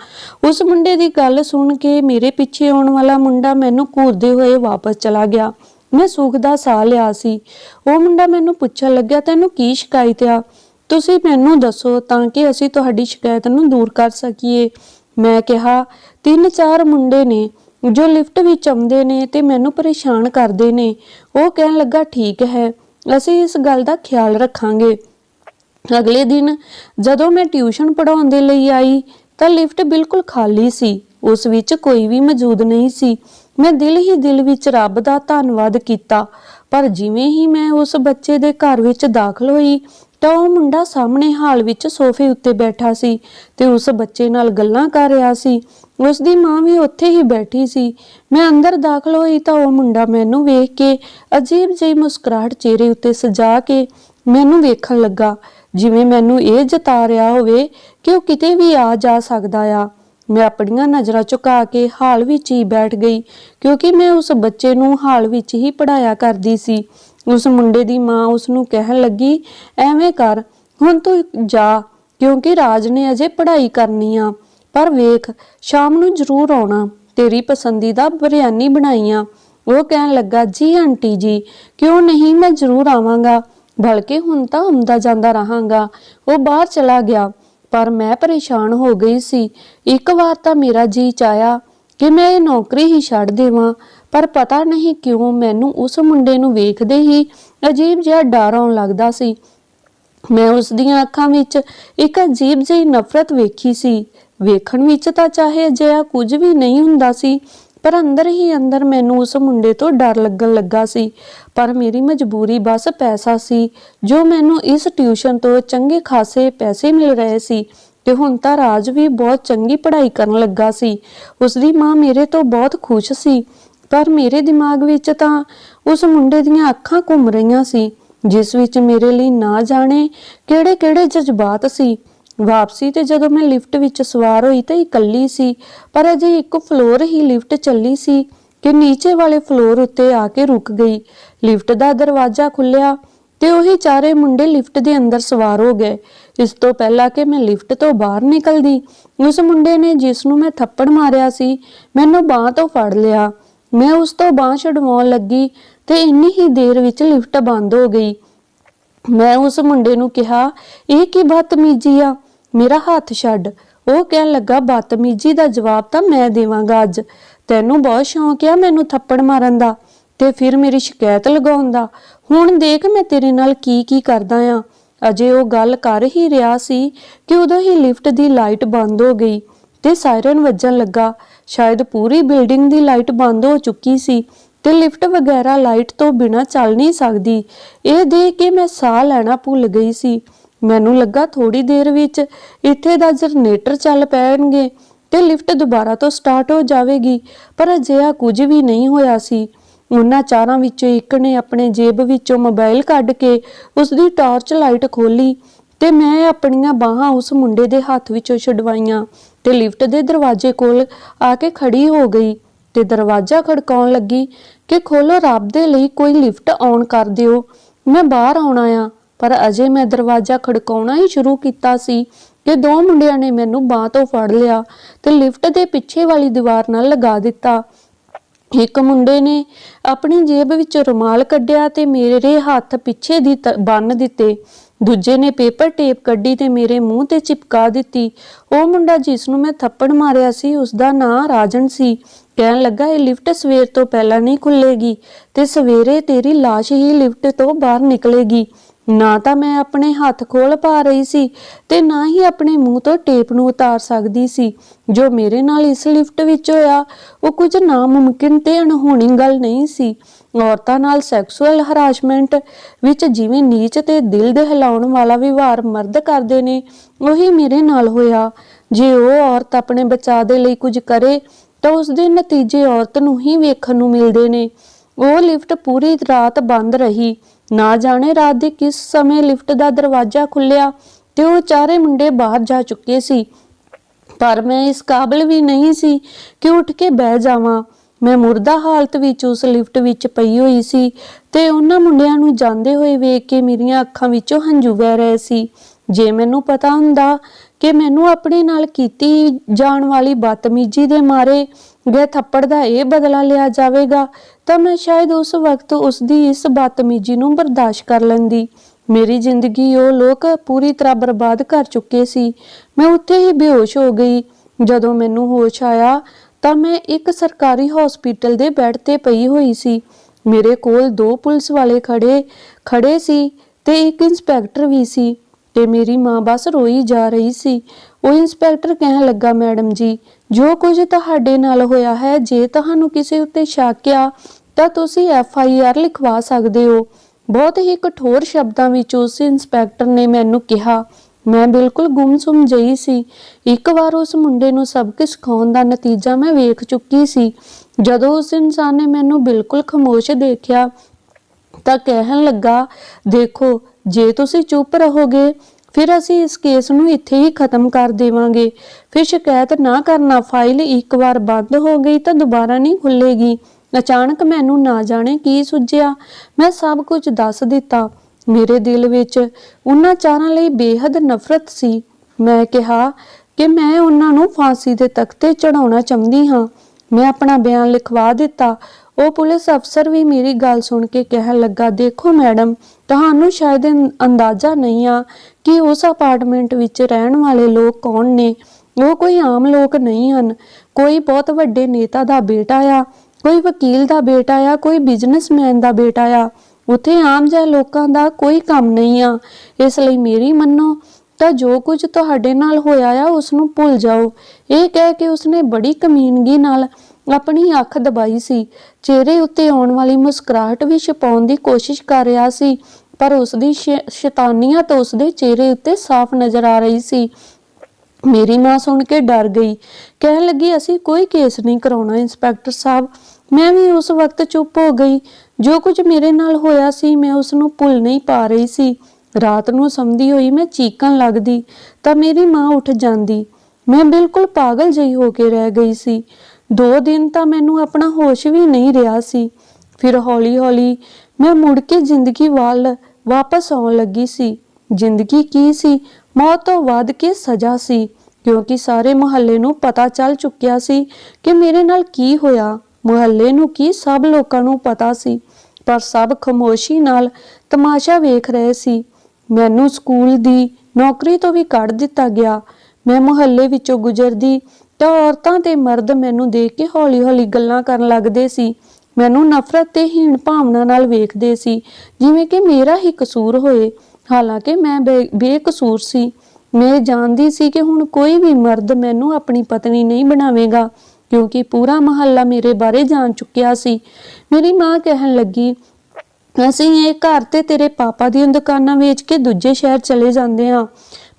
ਉਸ ਮੁੰਡੇ ਦੀ ਗੱਲ ਸੁਣ ਕੇ ਮੇਰੇ ਪਿੱਛੇ ਆਉਣ ਵਾਲਾ ਮੁੰਡਾ ਮੈਨੂੰ ਘੂਰਦੇ ਹੋਏ ਵਾਪਸ ਚਲਾ ਗਿਆ। ਮੈਂ ਸੁਖ ਦਾ ਸਾਹ ਲਿਆ ਸੀ। ਉਹ ਮੁੰਡਾ ਮੈਨੂੰ ਪੁੱਛਣ ਲੱਗਿਆ, ਤੈਨੂੰ ਕੀ ਸ਼ਿਕਾਇਤ ਆ? ਤੁਸੀਂ ਮੈਨੂੰ ਦੱਸੋ ਤਾਂ ਕਿ ਅਸੀਂ ਤੁਹਾਡੀ ਸ਼ਿਕਾਇਤ ਨੂੰ ਦੂਰ ਕਰ ਸਕੀਏ। ਮੈਂ ਕਿਹਾ, ਤਿੰਨ ਚਾਰ ਮੁੰਡੇ ਨੇ ਜੋ ਲਿਫਟ ਵਿੱਚ ਆਉਂਦੇ ਨੇ ਤੇ ਮੈਨੂੰ ਪਰੇਸ਼ਾਨ ਕਰਦੇ ਨੇ। ਉਹ ਕਹਿਣ ਲੱਗਾ, ਠੀਕ ਹੈ, ਅਸੀਂ ਇਸ ਗੱਲ ਦਾ ਖਿਆਲ ਰੱਖਾਂਗੇ। ਅਗਲੇ ਦਿਨ ਜਦੋਂ ਮੈਂ ਟਿਊਸ਼ਨ ਪੜਾਉਣ ਦੇ ਲਈ ਆਈ, ਤਾਂ ਲਿਫਟ ਬਿਲਕੁਲ ਖਾਲੀ ਸੀ। ਉਸ ਵਿੱਚ ਕੋਈ ਵੀ ਮੌਜੂਦ ਨਹੀਂ ਸੀ। ਮੈਂ ਦਿਲ ਹੀ ਦਿਲ ਵਿੱਚ ਰੱਬ ਦਾ ਧੰਨਵਾਦ ਕੀਤਾ। ਪਰ ਜਿਵੇਂ ਹੀ ਮੈਂ ਉਸ ਬੱਚੇ ਦੇ ਘਰ ਵਿੱਚ ਦਾਖਲ ਹੋਈ, ਤਾਂ ਉਹ ਮੁੰਡਾ ਸਾਹਮਣੇ ਹਾਲ ਵਿੱਚ ਸੋਫੇ ਉੱਤੇ ਬੈਠਾ ਸੀ ਤੇ ਉਸ ਬੱਚੇ ਨਾਲ ਗੱਲਾਂ ਕਰ ਰਿਹਾ ਸੀ। ਉਸ ਦੀ ਮਾਂ ਵੀ ਉੱਥੇ ਹੀ ਬੈਠੀ ਸੀ। ਮੈਂ ਅੰਦਰ ਦਾਖਲ ਹੋਈ ਤਾਂ ਉਹ ਮੁੰਡਾ ਮੈਨੂੰ ਵੇਖ ਕੇ ਅਜੀਬ ਜਿਹੀ ਮੁਸਕਰਾਹਟ ਚਿਹਰੇ ਉੱਤੇ ਸਜਾ ਕੇ ਮੈਨੂੰ ਵੇਖਣ ਲੱਗਾ, ਜਿਵੇਂ ਮੈਨੂੰ ਇਹ ਜਤਾ ਰਿਹਾ ਹੋਵੇ ਕਿ ਉਹ ਕਿਤੇ ਵੀ ਆ ਜਾ ਸਕਦਾ ਆ। ਮੈਂ ਆਪਣੀਆਂ ਨਜ਼ਰਾਂ ਝੁਕਾ ਕੇ ਹਾਲ ਵਿੱਚ ਹੀ ਬੈਠ ਗਈ, ਕਿਉਂਕਿ ਮੈਂ ਉਸ ਬੱਚੇ ਨੂੰ ਹਾਲ ਵਿੱਚ ਹੀ ਪੜਾਇਆ ਕਰਦੀ ਸੀ। ਉਸ ਮੁੰਡੇ ਦੀ ਮਾਂ ਉਸ ਨੂੰ ਕਹਿਣ ਲੱਗੀ, ਐਵੇਂ ਕਰ, ਹੁਣ ਤੂੰ ਜਾ, ਕਿਉਂਕਿ ਰਾਜ ਨੇ ਅਜੇ ਪੜ੍ਹਾਈ ਕਰਨੀ ਆ। ਪਰ ਵੇਖ, ਸ਼ਾਮ ਨੂੰ ਜ਼ਰੂਰ ਆਉਣਾ, ਤੇਰੀ ਪਸੰਦੀਦਾ ਬਿਰਿਆਨੀ ਬਣਾਈ ਆ ਉਹ ਕਹਿਣ ਲੱਗਾ, ਜੀ ਆਂਟੀ ਜੀ, ਕਿਉਂ ਨਹੀਂ, ਮੈਂ ਜ਼ਰੂਰ ਆਵਾਂਗਾ। ਬਲਕਿ ਹੁਣ ਤਾਂ ਆਉਂਦਾ ਜਾਂਦਾ ਰਹਾਂਗਾ। ਉਹ ਬਾਹਰ ਚਲਾ ਗਿਆ। ਪਰ ਮੈਂ ਪਰੇਸ਼ਾਨ ਹੋ ਗਈ ਸੀ। ਇੱਕ ਵਾਰ ਤਾਂ ਮੇਰਾ ਜੀ ਚਾਹਿਆ ਕਿ ਮੈਂ ਇਹ ਨੌਕਰੀ ਹੀ ਛੱਡ ਦੇਵਾਂ, ਪਰ ਪਤਾ ਨਹੀਂ ਕਿਉਂ ਮੈਨੂੰ ਉਸ ਮੁੰਡੇ ਨੂੰ ਵੇਖਦੇ ਹੀ ਅਜੀਬ ਜਿਹਾ ਡਰ ਆਉਣ ਲੱਗਦਾ ਸੀ। ਮੈਂ ਉਸ ਦੀਆਂ ਅੱਖਾਂ ਵਿੱਚ ਇੱਕ ਅਜੀਬ ਜਿਹੀ ਨਫ਼ਰਤ ਵੇਖੀ ਸੀ। ਵੇਖਣ ਵਿੱਚ ਤਾਂ ਚਾਹੇ ਅਜਿਹਾ ਕੁਝ ਵੀ ਨਹੀਂ ਹੁੰਦਾ ਸੀ ਪਰ ਅੰਦਰ ਹੀ ਅੰਦਰ ਮੈਨੂੰ ਉਸ ਮੁੰਡੇ ਤੋਂ ਡਰ ਲੱਗਣ ਲੱਗਾ ਸੀ। ਪਰ ਮੇਰੀ ਮਜਬੂਰੀ ਬਸ ਪੈਸਾ ਸੀ, ਜੋ ਮੈਨੂੰ ਇਸ ਟਿਊਸ਼ਨ ਤੋਂ ਚੰਗੇ ਖਾਸੇ ਪੈਸੇ ਮਿਲ ਰਹੇ ਸੀ ਤੇ ਹੁਣ ਤਾਂ ਰਾਜ ਵੀ ਬਹੁਤ ਚੰਗੀ ਪੜ੍ਹਾਈ ਕਰਨ ਲੱਗਾ ਸੀ। ਉਸ ਦੀ ਮਾਂ ਮੇਰੇ ਤੋਂ ਬਹੁਤ ਖੁਸ਼ ਸੀ, ਪਰ ਮੇਰੇ ਦਿਮਾਗ ਵਿੱਚ ਤਾਂ ਉਸ ਮੁੰਡੇ ਦੀਆਂ ਅੱਖਾਂ ਘੁੰਮ ਰਹੀਆਂ ਸੀ, ਜਿਸ ਵਿੱਚ ਮੇਰੇ ਲਈ ਨਾ ਜਾਣੇ ਕਿਹੜੇ-ਕਿਹੜੇ ਜਜ਼ਬਾਤ ਸੀ। ਵਾਪਸੀ ਤੇ ਜਦੋਂ ਮੈਂ ਲਿਫਟ ਵਿੱਚ ਸਵਾਰ ਹੋਈ ਤਾਂ ਇਕੱਲੀ ਸੀ, ਪਰ ਅਜੇ ਇੱਕ ਫਲੋਰ ਹੀ ਲਿਫਟ ਚੱਲੀ ਸੀ ਕਿ ਨੀਚੇ ਵਾਲੇ ਫਲੋਰ ਉੱਤੇ ਆ ਕੇ ਰੁਕ ਗਈ। ਲਿਫਟ ਦਾ ਦਰਵਾਜ਼ਾ ਖੁੱਲਿਆ ਤੇ ਉਹੀ ਚਾਰੇ ਮੁੰਡੇ ਲਿਫਟ ਦੇ ਅੰਦਰ ਸਵਾਰ ਹੋ ਗਏ। ਇਸ ਤੋਂ ਪਹਿਲਾਂ ਕਿ ਮੈਂ ਲਿਫਟ ਤੋਂ ਬਾਹਰ ਨਿਕਲਦੀ, ਉਸ ਮੁੰਡੇ ਨੇ ਜਿਸ ਨੂੰ ਮੈਂ ਥੱਪੜ ਮਾਰਿਆ ਸੀ, ਮੈਨੂੰ ਬਾਹ ਤੋਂ ਫੜ ਲਿਆ। ਮੈਂ ਉਸ ਤੋਂ ਬਾਹ ਛਡਵਾਉਣ ਲੱਗੀ ਤੇ ਇੰਨੀ ਹੀ ਦੇਰ ਵਿੱਚ ਲਿਫਟ ਬੰਦ ਹੋ ਗਈ। ਮੈਂ ਉਸ ਮੁੰਡੇ ਨੂੰ ਕਿਹਾ, ਇਹ ਕੀ ਬਦਤਮੀਜੀ ਆ? ਮੇਰਾ ਹੱਥ ਛੱਡ। ਉਹ ਕਹਿਣ ਲੱਗਾ, ਬਦਤਮੀਜੀ ਦਾ ਜਵਾਬ ਤਾਂ ਮੈਂ ਦੇਵਾਂਗਾ ਅੱਜ। ਤੈਨੂੰ ਬਹੁਤ ਸ਼ੌਂਕ ਆ ਮੈਨੂੰ ਥੱਪੜ ਮਾਰਨ ਦਾ, ਤੇ ਫਿਰ ਮੇਰੀ ਸ਼ਿਕਾਇਤ ਲਗਾਉਣ ਦਾ। ਹੁਣ ਦੇਖ ਮੈਂ ਤੇਰੇ ਨਾਲ ਕੀ ਕੀ ਕਰਦਾ ਆ। ਅਜੇ ਉਹ ਗੱਲ ਕਰ ਹੀ ਰਿਹਾ ਸੀ ਕਿ ਉਦੋਂ ਹੀ ਲਿਫਟ ਦੀ ਲਾਈਟ ਬੰਦ ਹੋ ਗਈ ਤੇ ਸਾਇਰਨ ਵੱਜਣ ਲੱਗਾ। ਸ਼ਾਇਦ ਪੂਰੀ ਬਿਲਡਿੰਗ ਦੀ ਲਾਈਟ ਬੰਦ ਹੋ ਚੁੱਕੀ ਸੀ। ਤੇ ਲਿਫਟ ਵਗੈਰਾ ਲਾਈਟ ਤੋਂ ਬਿਨਾ ਚੱਲ ਨਹੀਂ ਸਕਦੀ। ਇਹ ਦੇਖ ਕੇ ਮੈਂ ਸਾਹ ਲੈਣਾ ਭੁੱਲ ਗਈ ਸੀ। ਮੈਨੂੰ ਲੱਗਾ ਥੋੜੀ ਦੇਰ ਵਿੱਚ ਇੱਥੇ ਦਾ ਜਨਰੇਟਰ ਚੱਲ ਪੈਣਗੇ ਤੇ ਲਿਫਟ ਦੁਬਾਰਾ ਤੋਂ ਸਟਾਰਟ ਹੋ ਜਾਵੇਗੀ, ਪਰ ਅਜਿਹਾ ਕੁਝ ਵੀ ਨਹੀਂ ਹੋਇਆ ਸੀ। ਉਹਨਾਂ ਚਾਰਾਂ ਵਿੱਚੋਂ ਇੱਕ ਨੇ ਆਪਣੇ ਜੇਬ ਵਿੱਚੋਂ ਮੋਬਾਈਲ ਕੱਢ ਕੇ ਉਸ ਦੀ ਟਾਰਚ ਲਾਈਟ ਖੋਲੀ ਤੇ ਮੈਂ ਆਪਣੀਆਂ ਬਾਹਾਂ ਉਸ ਮੁੰਡੇ ਦੇ ਹੱਥ ਵਿੱਚੋਂ ਛਡਵਾਈਆਂ ਤੇ ਲਿਫਟ ਦੇ ਦਰਵਾਜ਼ੇ ਕੋਲ ਆ ਕੇ ਖੜੀ ਹੋ ਗਈ। ਤੇ ਦਰਵਾਜ਼ਾ ਖੜਕਾਉਣ ਲੱਗੀ ਕਿ ਖੋਲੋ ਰੱਬ ਦੇ ਲਈ ਕੋਈ ਲਿਫਟ ਔਨ ਕਰ ਦਿਓ। ਮੈਂ ਬਾਹਰ ਆਉਣਾ ਆ, ਪਰ ਅਜੇ ਮੈਂ ਦਰਵਾਜ਼ਾ ਖੜਕਾਉਣਾ ਹੀ ਸ਼ੁਰੂ ਕੀਤਾ ਸੀ ਕਿ ਦੋ ਮੁੰਡਿਆਂ ਨੇ ਮੈਨੂੰ ਬਾਹ ਤੋਂ ਫੜ ਲਿਆ ਤੇ ਲਿਫਟ ਦੇ ਪਿੱਛੇ ਵਾਲੀ ਦੀਵਾਰ ਨਾਲ ਲਗਾ ਦਿੱਤਾ। ਇੱਕ ਮੁੰਡੇ ਨੇ ਆਪਣੀ ਜੇਬ ਵਿੱਚ ਰੁਮਾਲ ਕੱਢਿਆ ਤੇ ਮੇਰੇ ਹੱਥ ਪਿੱਛੇ ਦੀ ਤ- ਬੰਨ੍ਹ ਦਿੱਤੇ। ਦੂਜੇ ਨੇ ਪੇਪਰ ਟੇਪ ਕੱਢੀ ਤੇ ਮੇਰੇ ਮੂੰਹ ਤੇ ਚਿਪਕਾ ਦਿੱਤੀ। ਉਹ ਮੁੰਡਾ ਜਿਸ ਨੂੰ ਮੈਂ ਥੱਪੜ ਮਾਰਿਆ ਸੀ ਉਸ ਦਾ ਨਾਂ ਰਾਜਨ ਸੀ। ਕਹਿਣ ਲੱਗਾ, ਇਹ ਲਿਫਟ ਸਵੇਰ ਤੋਂ ਪਹਿਲਾਂ ਨਹੀਂ ਖੁੱਲੇਗੀ ਤੇ ਸਵੇਰੇ ਤੇਰੀ ਲਾਸ਼ ਹੀ ਲਿਫਟ ਤੋਂ ਬਾਹਰ ਨਿਕਲੇਗੀ। ਨਾ ਤਾਂ ਮੈਂ ਆਪਣੇ ਹੱਥ ਖੋਲ ਪਾ ਰਹੀ ਸੀ ਤੇ ਨਾ ਹੀ ਆਪਣੇ ਮੂੰਹ ਤੋਂ ਟੇਪ ਨੂੰ ਉਤਾਰ ਸਕਦੀ ਸੀ। ਜੋ ਮੇਰੇ ਨਾਲ ਇਸ ਲਿਫਟ ਵਿੱਚ ਹੋਇਆ, ਉਹ ਕੁਝ ਨਾਮੁਮਕਿਨ ਤੇ ਅਣਹੋਣੀ ਗੱਲ ਨਹੀਂ ਸੀ। ਔਰਤਾਂ ਨਾਲ ਸੈਕਸੁਅਲ ਹਰਾਸਮੈਂਟ ਵਿੱਚ ਜਿਵੇਂ ਨੀਚ ਤੇ ਦਿਲ ਦਹਿਲਾਉਣ ਵਾਲਾ ਵਿਵਹਾਰ ਮਰਦ ਕਰਦੇ ਨੇ, ਉਹੀ ਮੇਰੇ ਨਾਲ ਹੋਇਆ। ਜੇ ਉਹ ਔਰਤ ਆਪਣੇ ਬਚਾਅ ਦੇ ਲਈ ਕੁਝ ਕਰੇ, ਤਾਂ ਉਸ ਦੇ ਨਤੀਜੇ ਔਰਤ ਨੂੰ ਹੀ ਵੇਖਣ ਨੂੰ ਮਿਲਦੇ ਨੇ। ਉਹ ਲਿਫਟ ਪੂਰੀ ਰਾਤ ਬੰਦ ਰਹੀ। ਨਾ ਜਾਣੇ ਰਾਤ ਦੇ ਕਿਸ ਸਮੇਂ ਲਿਫਟ ਦਾ ਦਰਵਾਜ਼ਾ ਖੁੱਲਿਆ ਤੇ ਉਹ ਚਾਰੇ ਮੁੰਡੇ ਬਾਹਰ ਜਾ ਚੁੱਕੇ ਸੀ। ਪਰ ਮੈਂ ਇਸ ਕਾਬਿਲ ਵੀ ਨਹੀਂ ਸੀ ਕਿ ਉੱਠ ਕੇ ਬਹਿ ਜਾਵਾਂ। ਮੈਂ ਮੁਰਦਾ ਹਾਲਤ ਵਿੱਚ ਉਸ ਲਿਫਟ ਵਿੱਚ ਪਈ ਹੋਈ ਸੀ ਤੇ ਉਹਨਾਂ ਮੁੰਡਿਆਂ ਨੂੰ ਜਾਂਦੇ ਹੋਏ ਵੇਖ ਕੇ ਮੇਰੀਆਂ ਅੱਖਾਂ ਵਿੱਚੋਂ ਹੰਝੂ ਵਹਿ ਰਹੇ ਸੀ। ਜੇ ਮੈਨੂੰ ਪਤਾ ਹੁੰਦਾ ਕਿ ਮੈਨੂੰ ਆਪਣੇ ਨਾਲ ਕੀਤੀ ਜਾਣ ਵਾਲੀ ਬਦਤਮੀਜ਼ੀ ਦੇ ਮਾਰੇ ਗਏ ਥੱਪੜ ਦਾ ਇਹ ਬਦਲਾ ਲਿਆ ਜਾਵੇਗਾ ਤਾਂ ਮੈਂ ਸ਼ਾਇਦ ਉਸ ਵਕਤ ਉਸ ਦੀ ਇਸ ਬਦਤਮੀਜ਼ੀ ਨੂੰ ਬਰਦਾਸ਼ਤ ਕਰ ਲੈਂਦੀ। ਮੇਰੀ ਜ਼ਿੰਦਗੀ ਉਹ ਲੋਕ ਪੂਰੀ ਤਰ੍ਹਾਂ ਬਰਬਾਦ ਕਰ ਚੁੱਕੇ ਸੀ। ਮੈਂ ਉੱਥੇ ਹੀ ਬੇਹੋਸ਼ ਹੋ ਗਈ। ਜਦੋਂ ਮੈਨੂੰ ਹੋਸ਼ ਆਇਆ, ਤਾਂ ਮੈਂ ਇੱਕ ਸਰਕਾਰੀ ਹਸਪੀਟਲ ਦੇ ਬੈੱਡ ਤੇ ਪਈ ਹੋਈ ਸੀ। ਮੇਰੇ ਕੋਲ ਦੋ ਪੁਲਿਸ ਵਾਲੇ ਖੜੇ ਖੜੇ ਸੀ ਤੇ ਇੱਕ ਇੰਸਪੈਕਟਰ ਵੀ ਸੀ ਤੇ ਮੇਰੀ ਮਾਂ ਬਸ ਰੋਈ ਜਾ ਰਹੀ ਸੀ। ਉਹ ਇੰਸਪੈਕਟਰ ਕਹਿਣ ਲੱਗਾ, ਮੈਡਮ ਜੀ ਜੋ ਕੁਝ ਤੁਹਾਡੇ ਨਾਲ ਹੋਇਆ ਹੈ, ਜੇ ਤੁਹਾਨੂੰ ਕਿਸੇ ਉੱਤੇ ਸ਼ੱਕ ਆ, ਤਾਂ ਤੁਸੀਂ ਐਫ ਆਈ ਆਰ ਲਿਖਵਾ ਸਕਦੇ ਹੋ। ਬਹੁਤ ਹੀ ਕਠੋਰ ਸ਼ਬਦਾਂ ਵਿੱਚ ਉਸ ਇੰਸਪੈਕਟਰ ਨੇ ਮੈਨੂੰ ਕਿਹਾ। ਮੈਂ ਬਿਲਕੁਲ ਗੁੰਮਸੁੰਮ ਜਈ ਸੀ। ਇੱਕ ਵਾਰ ਉਸ ਮੁੰਡੇ ਨੂੰ ਸਬਕ ਸਿਖਾਉਣ ਦਾ ਨਤੀਜਾ ਮੈਂ ਵੇਖ ਚੁੱਕੀ ਸੀ। ਜਦੋਂ ਉਸ ਇਨਸਾਨ ਨੇ ਮੈਨੂੰ ਬਿਲਕੁਲ ਖਮੋਸ਼ ਦੇਖਿਆ, ਤਾਂ ਕਹਿਣ ਲੱਗਾ, ਦੇਖੋ, ਜੇ ਤੁਸੀਂ ਚੁੱਪ ਰਹੋਗੇ ਫਿਰ ਅਸੀਂ ਇਸ ਕੇਸ ਨੂੰ ਇੱਥੇ ਹੀ ਖਤਮ ਕਰ ਦੇਵਾਂਗੇ। ਫਿਰ ਸ਼ਿਕਾਇਤ ਨਾ ਕਰਨਾ ਫਾਈਲ ਇੱਕ ਵਾਰ ਬੰਦ ਹੋ ਗਈ ਤਾਂ ਦੁਬਾਰਾ ਨਹੀਂ ਖੁੱਲੇਗੀ ਅਚਾਨਕ ਮੈਨੂੰ ਨਾ ਜਾਣੇ ਕੀ ਸੁੱਝਿਆ। ਮੈਂ ਸਭ ਕੁਝ ਦੱਸ ਦਿੱਤਾ ਮੇਰੇ ਦਿਲ ਵਿੱਚ। ਉਹਨਾਂ ਚਾਰਾਂ ਲਈ ਬੇਹੱਦ ਨਫ਼ਰਤ ਸੀ। ਮੈਂ ਕਿਹਾ ਕਿ ਮੈਂ ਉਹਨਾਂ ਨੂੰ ਫਾਂਸੀ ਦੇ ਤਖਤੇ ਚੜਾਉਣਾ ਚਾਹੁੰਦੀ ਹਾਂ। ਮੈਂ ਆਪਣਾ ਬਿਆਨ ਲਿਖਵਾ ਦਿੱਤਾ। ਉਹ ਪੁਲਿਸ ਅਫਸਰ ਵੀ ਮੇਰੀ ਗੱਲ ਸੁਣ ਕੇ ਕਹਿਣ ਲੱਗਾ, ਦੇਖੋ ਮੈਡਮ, ਤੁਹਾਨੂੰ ਸ਼ਾਇਦ ਅੰਦਾਜ਼ਾ ਨਹੀਂ ਆ ਕਿ ਉਸ ਅਪਾਰਟਮੈਂਟ ਵਿੱਚ ਰਹਿਣ ਵਾਲੇ ਲੋਕ ਕੌਣ ਨੇ? ਉਹ ਕੋਈ ਆਮ ਲੋਕ ਨਹੀਂ ਹਨ। ਕੋਈ ਬਹੁਤ ਵੱਡੇ ਨੇਤਾ ਦਾ ਬੇਟਾ ਆ, ਕੋਈ ਵਕੀਲ ਦਾ ਬੇਟਾ ਆ, ਕੋਈ ਬਿਜ਼ਨਸਮੈਨ ਦਾ ਬੇਟਾ ਆ। ਉੱਥੇ ਆਮ ਜਿਹੇ ਲੋਕਾਂ ਦਾ ਕੋਈ ਕੰਮ ਨਹੀਂ ਆ। ਇਸ ਲਈ ਮੇਰੀ ਮੰਨੋ, ਤਾਂ ਜੋ ਕੁਝ ਤੁਹਾਡੇ ਨਾਲ ਹੋਇਆ ਆ ਉਸ ਨੂੰ ਭੁੱਲ ਜਾਓ। ਇਹ ਕਹਿ ਕੇ ਉਸਨੇ ਬੜੀ ਕਮੀਨਗੀ ਨਾਲ ਆਪਣੀ ਅੱਖ ਦਬਾਈ ਸੀ। ਚਿਹਰੇ ਉੱਤੇ ਆਉਣ ਵਾਲੀ ਮੁਸਕਰਾਹਟ ਵੀ ਛੁਪਾਉਣ ਦੀ ਕੋਸ਼ਿਸ਼ ਕਰ ਰਿਹਾ ਸੀ। ਪਰ ਉਸਦੀ ਸ਼ੈ- ਸ਼ੈਤਾਨੀਅਤ ਉਸਦੇ ਚਿਹਰੇ ਉੱਤੇ ਸਾਫ਼ ਨਜ਼ਰ ਆ ਰਹੀ ਸੀ। ਮੇਰੀ ਮਾਂ ਸੁਣ ਕੇ ਡਰ ਗਈ। ਕਹਿਣ ਲੱਗੀ, ਅਸੀਂ ਕੋਈ ਕੇਸ ਨਹੀਂ ਕਰਾਉਣਾ, ਇੰਸਪੈਕਟਰ ਸਾਹਿਬ। ਮੈਂ ਵੀ ਉਸ ਵਕਤ ਚੁੱਪ ਹੋ ਗਈ। ਜੋ ਕੁਝ ਮੇਰੇ ਨਾਲ ਹੋਇਆ ਸੀ, ਮੈਂ ਉਸ ਨੂੰ ਭੁੱਲ ਨਹੀਂ ਪਾ ਰਹੀ ਸੀ। ਰਾਤ ਨੂੰ ਸਮਦੀ ਹੋਈ ਮੈਂ ਚੀਕਣ ਲੱਗਦੀ, ਤਾਂ ਮੇਰੀ ਮਾਂ ਉੱਠ ਜਾਂਦੀ। ਮੈਂ ਬਿਲਕੁਲ ਪਾਗਲ ਜਿਹੀ ਹੋ ਕੇ ਰਹਿ ਗਈ ਸੀ। ਦੋ ਦਿਨ ਤਾਂ ਮੈਨੂੰ ਆਪਣਾ ਹੋਸ਼ ਵੀ ਨਹੀਂ ਰਿਹਾ ਸੀ। ਫਿਰ ਹੌਲੀ-ਹੌਲੀ ਮੈਂ ਮੁੜ ਕੇ ਜ਼ਿੰਦਗੀ ਵੱਲ ਵਾਪਸ ਆਉਣ ਲੱਗੀ ਸੀ। ਜ਼ਿੰਦਗੀ ਕੀ ਸੀ? ਮੌਤ ਤੋਂ ਵੱਧ ਕੇ ਸਜ਼ਾ ਸੀ? ਕਿਉਂਕਿ ਸਾਰੇ ਮੁਹੱਲੇ ਨੂੰ ਪਤਾ ਚੱਲ ਚੁੱਕਿਆ ਸੀ ਕਿ ਮੇਰੇ ਨਾਲ ਕੀ ਹੋਇਆ। ਮੁਹੱਲੇ ਨੂੰ ਕੀ ਸਭ ਲੋਕਾਂ ਨੂੰ ਪਤਾ ਸੀ। ਪਰ ਸਭ ਖਮੋਸ਼ੀ ਨਾਲ ਤਮਾਸ਼ਾ ਵੇਖ ਰਹੇ ਸੀ। ਮੈਨੂੰ ਸਕੂਲ ਦੀ ਨੌਕਰੀ ਤੋਂ ਵੀ ਕੱਢ ਦਿੱਤਾ ਗਿਆ। ਮੈਂ ਮੁਹੱਲੇ ਵਿੱਚੋਂ ਗੁਜ਼ਰਦੀ ਤਾਂ ਔਰਤਾਂ ਤੇ ਮਰਦ ਮੈਨੂੰ ਦੇਖ ਕੇ ਹੌਲੀ-ਹੌਲੀ ਗੱਲਾਂ ਕਰਨ ਲੱਗਦੇ ਸੀ। ਮੈਨੂੰ ਨਫ਼ਰਤ ਤੇ ਹੀਣ ਭਾਵਨਾ ਨਾਲ ਵੇਖਦੇ ਸੀ, ਜਿਵੇਂ ਕਿ ਮੇਰਾ ਹੀ ਕਸੂਰ ਹੋਏ। ਹਾਲਾਂਕਿ ਮੈਂ ਬੇਕਸੂਰ ਸੀ। ਮੈਂ ਜਾਣਦੀ ਸੀ ਕਿ ਹੁਣ ਕੋਈ ਵੀ ਮਰਦ ਮੈਨੂੰ ਆਪਣੀ ਪਤਨੀ ਨਹੀਂ ਬਣਾਵੇਗਾ, ਕਿਉਂਕਿ ਪੂਰਾ ਮਹੱਲਾ ਮੇਰੇ ਬਾਰੇ ਜਾਣ ਚੁੱਕਿਆ ਸੀ। ਮੇਰੀ ਮਾਂ ਕਹਿਣ ਲੱਗੀ, ਅਸੀਂ ਇਹ ਘਰ ਤੇ ਤੇਰੇ ਪਾਪਾ ਦੀਆਂ ਦੁਕਾਨਾਂ ਵੇਚ ਕੇ ਦੂਜੇ ਸ਼ਹਿਰ ਚਲੇ ਜਾਂਦੇ ਹਾਂ।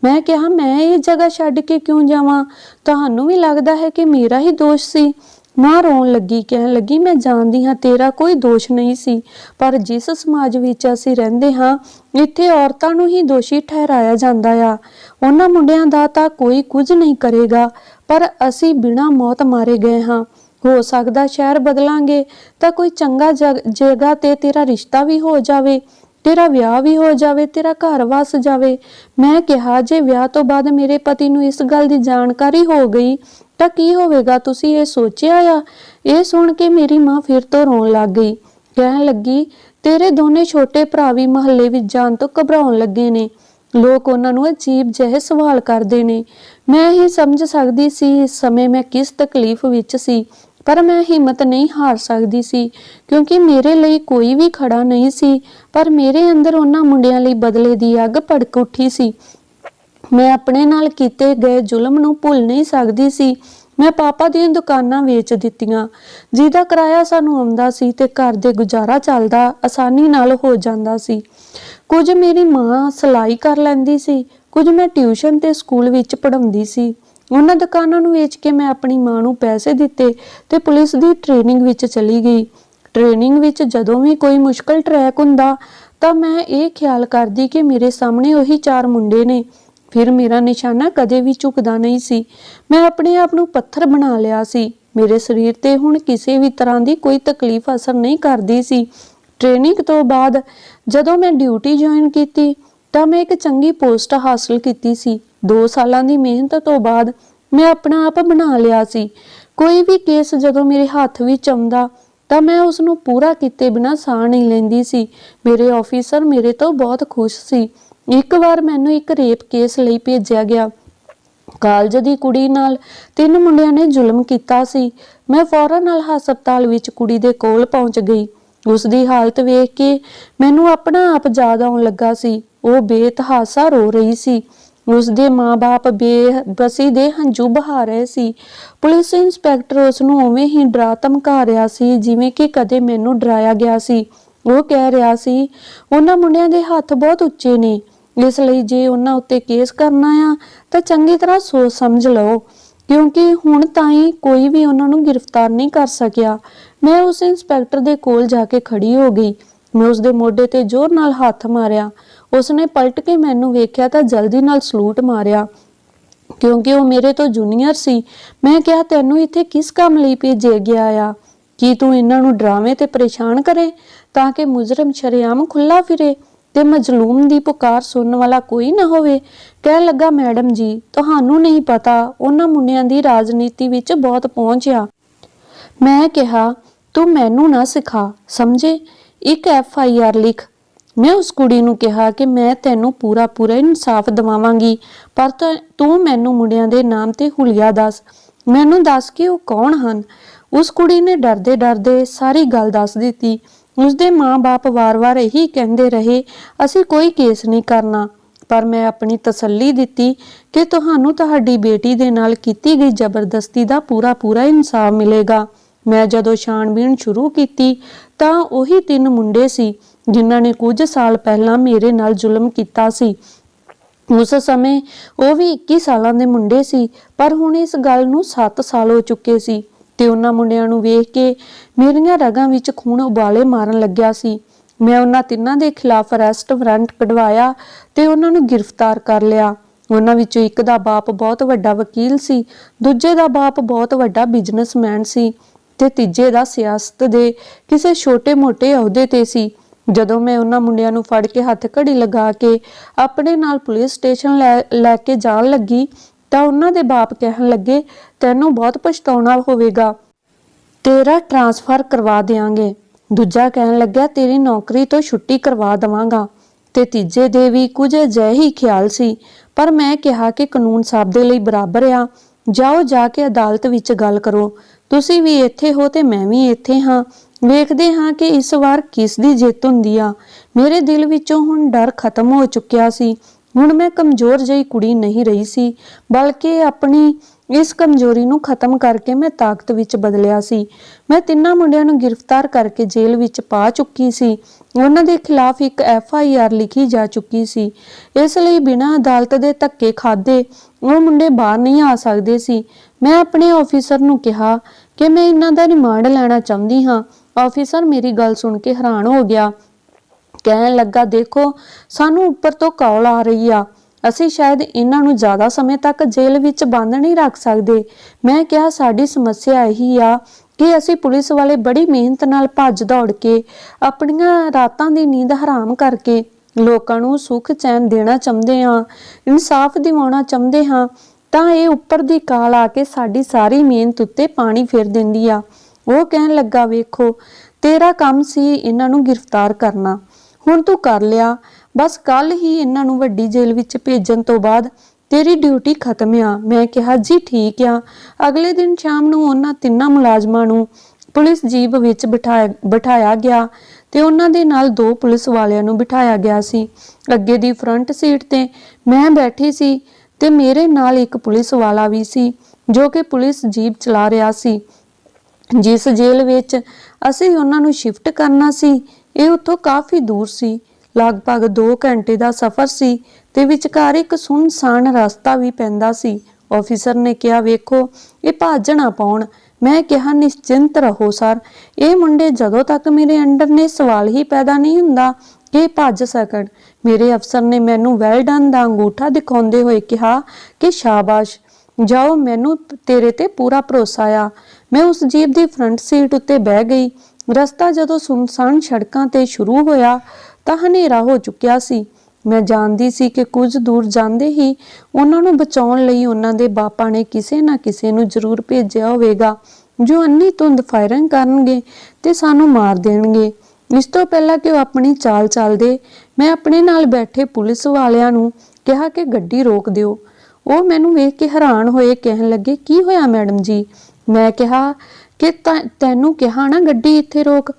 ਮੈਂ ਕਿਹਾ, ਮੈਂ ਇਹ ਜਗ੍ਹਾ ਛੱਡ ਕੇ ਕਿਉਂ ਜਾਵਾਂ? ਤੁਹਾਨੂੰ ਵੀ ਲੱਗਦਾ ਹੈ ਕਿ ਮੇਰਾ ਹੀ ਦੋਸ਼ ਸੀ। ਮਾਂ ਰੋਣ ਲੱਗੀ, ਕਹਿਣ ਲੱਗੀ, ਮੈਂ ਜਾਣਦੀ ਹਾਂ ਤੇਰਾ ਕੋਈ ਦੋਸ਼ ਨਹੀਂ ਸੀ, ਪਰ ਜਿਸ ਸਮਾਜ ਵਿੱਚ ਅਸੀਂ ਰਹਿੰਦੇ ਹਾਂ, ਇੱਥੇ ਔਰਤਾਂ ਨੂੰ ਹੀ ਦੋਸ਼ੀ ਠਹਿਰਾਇਆ ਜਾਂਦਾ ਆ। ਉਹਨਾਂ ਮੁੰਡਿਆਂ ਦਾ ਤਾਂ ਕੋਈ ਕੁਝ ਨਹੀਂ ਕਰੇਗਾ, ਪਰ ਅਸੀਂ ਬਿਨਾਂ ਮੌਤ ਮਾਰੇ ਗਏ ਹਾਂ। ਹੋ ਸਕਦਾ ਸ਼ਹਿਰ ਬਦਲਾਂਗੇ, ਤਾਂ ਕੋਈ ਚੰਗਾ ਜਗ੍ਹਾ ਤੇ ਤੇਰਾ ਰਿਸ਼ਤਾ ਵੀ ਹੋ ਜਾਵੇ, ਤੇਰਾ ਵਿਆਹ ਵੀ ਹੋ ਜਾਵੇ, ਤੇਰਾ ਘਰ ਵਸ ਜਾਵੇ। ਮੈਂ ਕਿਹਾ, ਜੇ ਵਿਆਹ ਤੋਂ ਬਾਅਦ ਮੇਰੇ ਪਤੀ ਨੂੰ ਇਸ ਗੱਲ ਦੀ ਜਾਣਕਾਰੀ ਹੋ ਗਈ ਤਾਂ ਕੀ ਹੋਵੇਗਾ? ਤੁਸੀਂ ਇਹ ਸੋਚਿਆ ਆ? ਇਹ ਸੁਣ ਕੇ ਮੇਰੀ ਮਾਂ ਫਿਰ ਤੋਂ ਰੋਣ ਲੱਗ ਗਈ। ਕਹਿਣ ਲੱਗੀ, ਤੇਰੇ ਦੋਨੇ ਛੋਟੇ ਭਰਾ ਵੀ ਮਹੱਲੇ ਵਿੱਚ ਜਾਣ ਤੋਂ ਘਬਰਾਉਣ ਲੱਗੇ ਨੇ। ਲੋਕ ਉਹਨਾਂ ਨੂੰ ਅਜੀਬ ਜਿਹੇ ਸਵਾਲ ਕਰਦੇ ਨੇ। ਮੈਂ ਹੀ ਸਮਝ ਸਕਦੀ ਸੀ ਇਸ ਸਮੇਂ ਮੈਂ ਕਿਸ ਤਕਲੀਫ ਵਿੱਚ ਸੀ, ਪਰ ਮੈਂ ਹਿੰਮਤ ਨਹੀਂ ਹਾਰ ਸਕਦੀ ਸੀ, ਕਿਉਂਕਿ ਮੇਰੇ ਲਈ ਕੋਈ ਵੀ ਖੜਾ ਨਹੀਂ ਸੀ, ਪਰ ਮੇਰੇ ਅੰਦਰ ਉਹਨਾਂ ਮੁੰਡਿਆਂ ਲਈ ਬਦਲੇ ਦੀ ਅੱਗ ਭੜਕ ਉੱਠੀ ਸੀ। ਮੈਂ ਆਪਣੇ ਨਾਲ ਕੀਤੇ ਗਏ ਜ਼ੁਲਮ ਨੂੰ ਭੁੱਲ ਨਹੀਂ ਸਕਦੀ ਸੀ। ਮੈਂ ਪਾਪਾ ਦੀਆਂ ਦੁਕਾਨਾਂ ਵੇਚ ਦਿੱਤੀਆਂ। ਜਿਹਦਾ ਕਿਰਾਇਆ ਸਾਨੂੰ ਆਉਂਦਾ ਸੀ ਤੇ ਘਰ ਦੇ ਗੁਜ਼ਾਰਾ ਚੱਲਦਾ ਆਸਾਨੀ ਨਾਲ ਹੋ ਜਾਂਦਾ ਸੀ। ਕੁਝ ਮੇਰੀ ਮਾਂ ਸਿਲਾਈ ਕਰ ਲੈਂਦੀ ਸੀ। ਕੁਝ ਮੈਂ ਟਿਊਸ਼ਨ ਤੇ ਸਕੂਲ ਵਿੱਚ ਪੜ੍ਹਾਉਂਦੀ ਸੀ। ਉਹਨਾਂ ਦੁਕਾਨਾਂ ਨੂੰ ਵੇਚ ਕੇ ਮੈਂ ਆਪਣੀ ਮਾਂ ਨੂੰ ਪੈਸੇ ਦਿੱਤੇ ਤੇ ਪੁਲਿਸ ਦੀ ਟ੍ਰੇਨਿੰਗ ਵਿੱਚ ਚਲੀ ਗਈ। ਟ੍ਰੇਨਿੰਗ ਵਿੱਚ ਜਦੋਂ ਵੀ ਕੋਈ ਮੁਸ਼ਕਲ ਟਰੈਕ ਹੁੰਦਾ ਤਾਂ ਮੈਂ ਇਹ ਖਿਆਲ ਕਰਦੀ ਕਿ ਮੇਰੇ ਸਾਹਮਣੇ ਉਹੀ ਚਾਰ ਮੁੰਡੇ ਨੇ। ਫਿਰ ਮੇਰਾ ਨਿਸ਼ਾਨਾ ਕਦੇ ਵੀ ਝੁਕਦਾ ਨਹੀਂ ਸੀ। ਮੈਂ ਆਪਣੇ ਆਪ ਨੂੰ ਪੱਥਰ ਬਣਾ ਲਿਆ ਸੀ। ਮੇਰੇ ਸਰੀਰ ਤੇ ਹੁਣ ਕਿਸੇ ਵੀ ਤਰ੍ਹਾਂ ਦੀ ਕੋਈ ਤਕਲੀਫ ਅਸਰ ਨਹੀਂ ਕਰਦੀ ਸੀ। ਟ੍ਰੇਨਿੰਗ ਤੋਂ ਬਾਅਦ ਜਦੋਂ ਮੈਂ ਡਿਊਟੀ ਜੁਆਇਨ ਕੀਤੀ, ਤਾਂ ਮੈਂ ਇੱਕ ਚੰਗੀ ਪੋਸਟ ਹਾਸਲ ਕੀਤੀ ਸੀ। 2 ਸਾਲਾਂ ਦੀ ਮਿਹਨਤ ਤੋਂ ਬਾਅਦ ਮੈਂ ਆਪਣਾ ਆਪ ਬਣਾ ਲਿਆ ਸੀ। ਕੋਈ ਵੀ ਕੇਸ ਜਦੋਂ ਮੇਰੇ ਹੱਥ ਵਿੱਚ ਆਉਂਦਾ, ਤਾਂ ਮੈਂ ਉਸ ਨੂੰ ਪੂਰਾ ਕੀਤੇ ਬਿਨਾਂ ਸਾਹ ਨਹੀਂ ਲੈਂਦੀ ਸੀ। ਮੇਰੇ ਆਫੀਸਰ ਮੇਰੇ ਤੋਂ ਬਹੁਤ ਖੁਸ਼ ਸੀ। ਇੱਕ ਵਾਰ ਮੈਨੂੰ ਇੱਕ ਰੇਪ ਕੇਸ ਲਈ ਭੇਜਿਆ ਗਿਆ। ਕਾਲਜ ਦੀ ਕੁੜੀ ਨਾਲ ਤਿੰਨ ਮੁੰਡਿਆਂ ਨੇ ਜ਼ੁਲਮ ਕੀਤਾ ਸੀ। ਮੈਂ ਫੌਰਨ ਨਾਲ ਹਸਪਤਾਲ ਵਿੱਚ ਕੁੜੀ ਦੇ ਕੋਲ ਪਹੁੰਚ ਗਈ। ਉਸ ਦੀ ਹਾਲਤ ਵੇਖ ਕੇ ਮੈਨੂੰ ਆਪਣਾ ਆਪ ਯਾਦ ਆਉਣ ਲੱਗਾ ਸੀ। ਉਹ ਬੇਤਹਾਸਾ ਰੋ ਰਹੀ ਸੀ। ਉਸ ਦੇ ਮਾਪੇ ਬੇਬਸੀ ਦੇ ਹੰਝੂ ਬਹਾ ਰਹੇ ਸੀ। ਪੁਲਿਸ ਇੰਸਪੈਕਟਰ ਉਸ ਨੂੰ ਉਵੇਂ ਹੀ ਡਰਾ ਧਮਕਾ ਰਿਹਾ ਸੀ ਜਿਵੇਂ ਕਿ ਕਦੇ ਮੈਨੂੰ ਡਰਾਇਆ ਗਿਆ ਸੀ। ਉਹ ਕਹਿ ਰਿਹਾ ਸੀ, ਉਹਨਾਂ ਮੁੰਡਿਆਂ ਦੇ ਹੱਥ ਬਹੁਤ ਉੱਚੇ ਨੇ। ਇਸ ਲਈ ਜੇ ਉਹਨਾਂ ਉੱਤੇ ਕੇਸ ਕਰਨਾ ਆ, ਤਾਂ ਚੰਗੀ ਤਰ੍ਹਾਂ ਸੋਚ ਸਮਝ ਲਓ। ਕਿਉਂਕਿ ਹੁਣ ਤਾਈਂ ਕੋਈ ਵੀ ਉਹਨਾਂ ਨੂੰ ਗ੍ਰਿਫਤਾਰ ਨਹੀਂ ਕਰ ਸਕਿਆ। ਮੈਂ ਉਸ ਇੰਸਪੈਕਟਰ ਦੇ ਕੋਲ ਜਾ ਕੇ ਖੜੀ ਹੋ ਗਈ। ਮੈਂ ਉਸ ਦੇ ਮੋਢੇ ਤੇ ਜ਼ੋਰ ਨਾਲ ਹੱਥ ਮਾਰਿਆ। ਉਸਨੇ ਪਲਟ ਕੇ ਮੈਨੂੰ ਵੇਖਿਆ ਤਾਂ ਜਲਦੀ ਨਾਲ ਸਲੂਟ ਮਾਰਿਆ। ਕਿਉਂਕਿ ਉਹ ਮੇਰੇ ਤੋਂ ਜੂਨੀਅਰ ਸੀ, ਮੈਂ ਕਿਹਾ, ਤੈਨੂੰ ਇੱਥੇ ਕਿਸ ਕੰਮ ਲਈ ਭੇਜਿਆ ਗਿਆ ਆ? ਕੀ ਤੂੰ ਇਹਨਾਂ ਨੂੰ ਡਰਾਵੇਂ ਤੇ ਪਰੇਸ਼ਾਨ ਕਰੇ, ਤਾਂ ਕਿ ਮੁਜਰਮ ਸ਼ਰੇਆਮ ਖੁੱਲਾ ਫਿਰੇ? ਤੇ ਮਜਲੂਮ ਦੀ ਪੁਕਾਰ ਸੁਣਨ ਵਾਲਾ ਕੋਈ ਨਾ ਹੋਵੇ। ਕਹਿਣ ਲੱਗਾ, ਮੈਡਮ ਜੀ, ਤੁਹਾਨੂੰ ਨਹੀਂ ਪਤਾ, ਉਹਨਾਂ ਮੁੰਡਿਆਂ ਦੀ ਰਾਜਨੀਤੀ ਵਿੱਚ ਬਹੁਤ ਪਹੁੰਚ ਆ। ਮੈਂ ਕਿਹਾ, ਤੂੰ ਮੈਨੂੰ ਨਾ ਸਿਖਾ, ਸਮਝੇ? ਇੱਕ ਐਫ ਆਈ ਆਰ ਲਿਖ। ਮੈਂ ਉਸ ਕੁੜੀ ਨੂੰ ਕਿਹਾ ਕਿ ਮੈਂ ਤੈਨੂੰ ਪੂਰਾ ਪੂਰਾ ਇਨਸਾਫ ਦਿਵਾਵਾਂਗੀ, ਪਰ ਤੂੰ ਮੈਨੂੰ ਮੁੰਡਿਆਂ ਦੇ ਨਾਮ ਤੇ ਹੁਲੀਆ ਦੱਸ। ਮੈਨੂੰ ਦੱਸ ਕਿ ਉਹ ਕੌਣ ਹਨ? ਉਸ ਕੁੜੀ ਨੇ ਡਰਦੇ ਡਰਦੇ ਸਾਰੀ ਗੱਲ ਦੱਸ ਦਿੱਤੀ। ਉਸਦੇ ਮਾਂ-ਬਾਪ ਵਾਰ-ਵਾਰ ਇਹੀ ਕਹਿੰਦੇ ਰਹੇ, ਅਸੀਂ ਕੋਈ ਕੇਸ ਨਹੀਂ ਕਰਨਾ, ਪਰ ਮੈਂ ਆਪਣੀ ਤਸੱਲੀ ਦਿੱਤੀ ਕਿ ਤੁਹਾਨੂੰ ਤੁਹਾਡੀ ਬੇਟੀ ਦੇ ਨਾਲ ਕੀਤੀ ਗਈ ਜ਼ਬਰਦਸਤੀ ਦਾ ਪੂਰਾ ਪੂਰਾ ਇਨਸਾਫ ਮਿਲੇਗਾ। ਮੈਂ ਜਦੋਂ ਛਾਣਬੀਣ ਸ਼ੁਰੂ ਕੀਤੀ, ਤਾਂ ਉਹੀ ਤਿੰਨ ਮੁੰਡੇ ਸੀ, ਜਿਨ੍ਹਾਂ ਨੇ ਕੁਝ ਸਾਲ ਪਹਿਲਾਂ ਮੇਰੇ ਨਾਲ ਜ਼ੁਲਮ ਕੀਤਾ ਸੀ। ਉਸ ਸਮੇਂ ਉਹ ਵੀ 21 ਸਾਲਾਂ ਦੇ ਮੁੰਡੇ ਸੀ, ਪਰ ਹੁਣ ਇਸ ਗੱਲ ਨੂੰ 7 ਸਾਲ ਹੋ ਚੁੱਕੇ ਸੀ। ਤੇ ਉਹਨਾਂ ਮੁੰਡਿਆਂ ਨੂੰ ਵੇਖ ਕੇ ਮੇਰੀਆਂ ਰਗਾਂ ਵਿੱਚ ਖੂਨ ਉਬਾਲੇ ਮਾਰਨ ਲੱਗਿਆ ਸੀ। ਮੈਂ ਉਹਨਾਂ ਤਿੰਨਾਂ ਦੇ ਖਿਲਾਫ ਅਰੈਸਟ ਵਾਰੰਟ ਕਢਵਾਇਆ ਤੇ ਉਹਨਾਂ ਨੂੰ ਗ੍ਰਿਫਤਾਰ ਕਰ ਲਿਆ। ਉਹਨਾਂ ਵਿੱਚੋਂ ਇੱਕ ਦਾ ਬਾਪ ਬਹੁਤ ਵੱਡਾ ਵਕੀਲ ਸੀ, ਦੂਜੇ ਦਾ ਬਾਪ ਬਹੁਤ ਵੱਡਾ ਬਿਜ਼ਨਸਮੈਨ ਸੀ ਤੇ ਤੀਜੇ ਦਾ ਸਿਆਸਤ ਦੇ ਕਿਸੇ ਛੋਟੇ-ਮੋਟੇ ਅਹੁਦੇ ਤੇ ਸੀ। ਜਦੋਂ ਮੈਂ ਉਹਨਾਂ ਮੁੰਡਿਆਂ ਨੂੰ ਫੜ ਕੇ ਹੱਥ ਘੜੀ ਲਗਾ ਕੇ ਆਪਣੇ ਨਾਲ ਪੁਲਿਸ ਸਟੇਸ਼ਨ ਲੈ ਲੈ ਕੇ ਜਾਣ ਲੱਗੀ ਤਾਂ ਉਹਨਾਂ ਦੇ ਬਾਪ ਕਹਿਣ ਲੱਗੇ, ਤੈਨੂੰ ਬਹੁਤ ਪਛਤਾਉਣਾ ਹੋਵੇਗਾ। ਤੇਰਾ ਟਰਾਂਸਫਰ ਕਰਵਾ ਦੇਾਂਗੇ ਦੂਜਾ ਕਹਿਣ ਲੱਗਾ ਤੇਰੀ ਨੌਕਰੀ ਤੋਂ ਛੁੱਟੀ ਕਰਵਾ ਦਵਾਂਗਾ। ਤੇ ਤੀਜੇ ਦੇ ਵੀ ਕੁਝ ਅਜਿਹੇ ਖਿਆਲ ਸੀ, ਪਰ ਮੈਂ ਕਿਹਾ ਕਿ ਕਾਨੂੰਨ ਸਭ ਦੇ ਲਈ ਬਰਾਬਰ ਆ। ਜਾਓ ਜਾ ਕੇ ਅਦਾਲਤ ਵਿੱਚ ਗੱਲ ਕਰੋ। ਤੁਸੀਂ ਵੀ ਇੱਥੇ ਹੋ ਤੇ ਮੈਂ ਵੀ ਇੱਥੇ ਹਾਂ। ਵੇਖਦੇ ਹਾਂ ਕਿ ਇਸ ਵਾਰ ਕਿਸ ਦੀ ਜਿੱਤ ਹੁੰਦੀ ਆ। ਮੇਰੇ ਦਿਲ ਵਿੱਚੋਂ ਹੁਣ ਡਰ ਖਤਮ ਹੋ ਚੁੱਕਿਆ ਸੀ। ਹੁਣ ਮੈਂ ਕਮਜ਼ੋਰ ਜਿਹੀ ਕੁੜੀ ਨਹੀਂ ਰਹੀ ਸੀ, ਬਲਕਿ ਆਪਣੀ ਇਸ ਕਮਜ਼ੋਰੀ ਨੂੰ ਖਤਮ ਕਰਕੇ ਮੈਂ ਤਾਕਤ ਵਿੱਚ ਬਦਲਿਆ ਸੀ। ਮੈਂ ਤਿੰਨਾਂ ਮੁੰਡਿਆਂ ਨੂੰ ਗ੍ਰਿਫਤਾਰ ਕਰਕੇ ਜੇਲ੍ਹ ਵਿੱਚ ਪਾ ਚੁੱਕੀ ਸੀ। ਉਹਨਾਂ ਦੇ ਖਿਲਾਫ ਇੱਕ ਐਫ ਆਈ ਆਰ ਲਿਖੀ ਜਾ ਚੁੱਕੀ ਸੀ। ਇਸ ਲਈ ਬਿਨਾਂ ਅਦਾਲਤ ਦੇ ਧੱਕੇ ਖਾਦੇ ਉਹ ਮੁੰਡੇ ਬਾਹਰ ਨਹੀਂ ਆ ਸਕਦੇ ਸੀ। ਮੈਂ ਆਪਣੇ ਆਫੀਸਰ ਨੂੰ ਕਿਹਾ ਕਿ ਮੈਂ ਇਹਨਾਂ ਦਾ ਰਿਮਾਂਡ ਲੈਣਾ ਚਾਹੁੰਦੀ ਹਾਂ। ਆਫੀਸਰ ਮੇਰੀ ਗੱਲ ਸੁਣ ਕੇ ਹੈਰਾਨ ਹੋ ਗਿਆ। ਕਹਿਣ ਲੱਗਾ, ਦੇਖੋ, ਸਾਨੂੰ ਉੱਪਰ ਤੋਂ ਕਾਲ ਆ ਰਹੀ ਆ। ਅਸੀਂ ਸ਼ਾਇਦ ਇਹਨਾਂ ਨੂੰ ਜ਼ਿਆਦਾ ਸਮੇਂ ਤੱਕ ਜੇਲ੍ਹ ਵਿੱਚ ਬੰਦ ਨਹੀਂ ਰੱਖ ਸਕਦੇ। ਮੈਂ ਕਿਹਾ, ਸਾਡੀ ਸਮੱਸਿਆ ਇਹੀ ਆ ਕਿ ਅਸੀਂ ਪੁਲਿਸ ਵਾਲੇ ਬੜੀ ਮਿਹਨਤ ਨਾਲ ਭੱਜ ਦੌੜ ਕੇ ਆਪਣੀਆਂ ਰਾਤਾਂ ਦੀ ਨੀਂਦ ਹਰਾਮ ਕਰਕੇ ਲੋਕਾਂ ਨੂੰ ਸੁੱਖ ਚੈਨ ਦੇਣਾ ਚਾਹੁੰਦੇ ਹਾਂ, ਇਨਸਾਫ ਦਿਵਾਉਣਾ ਚਾਹੁੰਦੇ ਹਾਂ, ਤਾਂ ਇਹ ਉੱਪਰ ਦੀ ਕਾਲ ਆ ਕੇ ਸਾਡੀ ਸਾਰੀ ਮਿਹਨਤ ਉੱਤੇ ਪਾਣੀ ਫੇਰ ਦਿੰਦੀ ਆ। ਉਹ ਕਹਿਣ ਲੱਗਾ, ਵੇਖੋ, ਤੇਰਾ ਕੰਮ ਸੀ ਇਹਨਾਂ ਨੂੰ ਗ੍ਰਿਫਤਾਰ ਕਰਨਾ। ਹੁਣ ਤੂੰ ਕਰ ਲਿਆ। ਬਸ ਕੱਲ ਹੀ ਇਹਨਾਂ ਨੂੰ ਵੱਡੀ ਜੇਲ੍ਹ ਵਿੱਚ ਭੇਜਣ ਤੋਂ ਬਾਅਦ ਤੇਰੀ ਡਿਊਟੀ ਖਤਮ ਆ। ਮੈਂ ਕਿਹਾ, ਜੀ ਠੀਕ ਆ। ਅਗਲੇ ਦਿਨ ਸ਼ਾਮ ਨੂੰ ਉਹਨਾਂ ਤਿੰਨਾਂ ਮੁਲਾਜ਼ਮਾਂ ਨੂੰ ਪੁਲਿਸ ਜੀਪ ਵਿੱਚ ਬਿਠਾਇਆ ਬਿਠਾਇਆ ਗਿਆ ਤੇ ਉਹਨਾਂ ਦੇ ਨਾਲ ਦੋ ਪੁਲਿਸ ਵਾਲਿਆਂ ਨੂੰ ਬਿਠਾਇਆ ਗਿਆ ਸੀ। ਅੱਗੇ ਦੀ ਫਰੰਟ ਸੀਟ ਤੇ ਮੈਂ ਬੈਠੀ ਸੀ ਤੇ ਮੇਰੇ ਨਾਲ ਇੱਕ ਪੁਲਿਸ ਵਾਲਾ ਵੀ ਸੀ, ਜੋ ਕਿ ਪੁਲਿਸ ਜੀਪ ਚਲਾ ਰਿਹਾ ਸੀ। ਜਿਸ ਜੇਲ੍ਹ ਵਿੱਚ ਅਸੀਂ ਉਹਨਾਂ ਨੂੰ ਸ਼ਿਫਟ ਕਰਨਾ ਸੀ ਇਹ ਉੱਥੋਂ ਕਾਫੀ ਦੂਰ ਸੀ। ਲਗਭਗ 2 ਘੰਟੇ ਦਾ ਸਫ਼ਰ ਸੀ ਤੇ ਵਿਚਕਾਰ ਇੱਕ ਸੁੰਨਸਾਨ ਰਸਤਾ ਵੀ ਪੈਂਦਾ ਸੀ। ਆਫੀਸਰ ਨੇ ਕਿਹਾ, ਵੇਖੋ, ਇਹ ਭਾਜਣਾ ਪਾਉਣ। ਮੈਂ ਕਿਹਾ, ਨਿਸ਼ਚਿੰਤ ਰਹੋ ਸਰ। ਇਹ ਮੁੰਡੇ ਜਦੋਂ ਤੱਕ ਮੇਰੇ ਅੰਡਰ ਨੇ ਸਵਾਲ ਹੀ ਪੈਦਾ ਨਹੀਂ ਹੁੰਦਾ ਕਿ ਭੱਜ ਸਕਣ। ਮੇਰੇ ਅਫਸਰ ਨੇ ਮੈਨੂੰ ਵੈਲ ਡਨ ਦਾ ਅੰਗੂਠਾ ਦਿਖਾਉਂਦੇ ਹੋਏ ਕਿਹਾ ਕਿ, ਸ਼ਾਬਾਸ਼। ਜਾਓ, ਮੈਨੂੰ ਤੇਰੇ ਤੇ ਪੂਰਾ ਭਰੋਸਾ ਆ। ਮੈਂ ਉਸ ਜੀਪ ਦੀ ਫਰੰਟ ਸੀਟ ਉੱਤੇ ਬਹਿ ਗਈ। ਰਸਤਾ ਜਦੋਂ ਸੁਨਸਾਨ ਸੜਕਾਂ ਤੇ ਸ਼ੁਰੂ ਹੋਇਆ ਤਾਂ ਹਨੇਰਾ ਹੋ ਚੁੱਕਿਆ ਸੀ। ਮੈਂ ਜਾਣਦੀ ਸੀ ਕਿ ਕੁਝ ਦੂਰ ਜਾਂਦੇ ਹੀ ਉਹਨਾਂ ਨੂੰ ਬਚਾਉਣ ਲਈ ਉਹਨਾਂ ਦੇ ਬਾਪਾਂ ਨੇ ਕਿਸੇ ਨਾ ਕਿਸੇ ਨੂੰ ਜ਼ਰੂਰ ਭੇਜਿਆ ਹੋਵੇਗਾ। ਜੋ ਅੰਨੀ ਧੁੰਦ ਫਾਇਰਿੰਗ ਕਰਨਗੇ ਤੇ ਸਾਨੂੰ ਮਾਰ ਦੇਣਗੇ। ਇਸ ਤੋਂ ਪਹਿਲਾਂ ਕਿ ਉਹ ਆਪਣੀ ਚਾਲ ਚੱਲਦੇ, ਮੈਂ ਆਪਣੇ ਨਾਲ ਬੈਠੇ ਪੁਲਿਸ ਵਾਲਿਆਂ ਨੂੰ ਕਿਹਾ ਕਿ ਗੱਡੀ ਰੋਕ ਦਿਓ। ਉਹ ਮੈਨੂੰ ਵੇਖ ਕੇ ਹੈਰਾਨ ਹੋਏ, ਕਹਿਣ ਲੱਗੇ, ਕੀ ਹੋਇਆ ਮੈਡਮ ਜੀ? ਮੈਂ ਕਿਹਾ ਕਿ ਤੈਨੂੰ ਕਿਹਾ ਨਾ ਗੱਡੀ ਇੱਥੇ ਰੋਕ।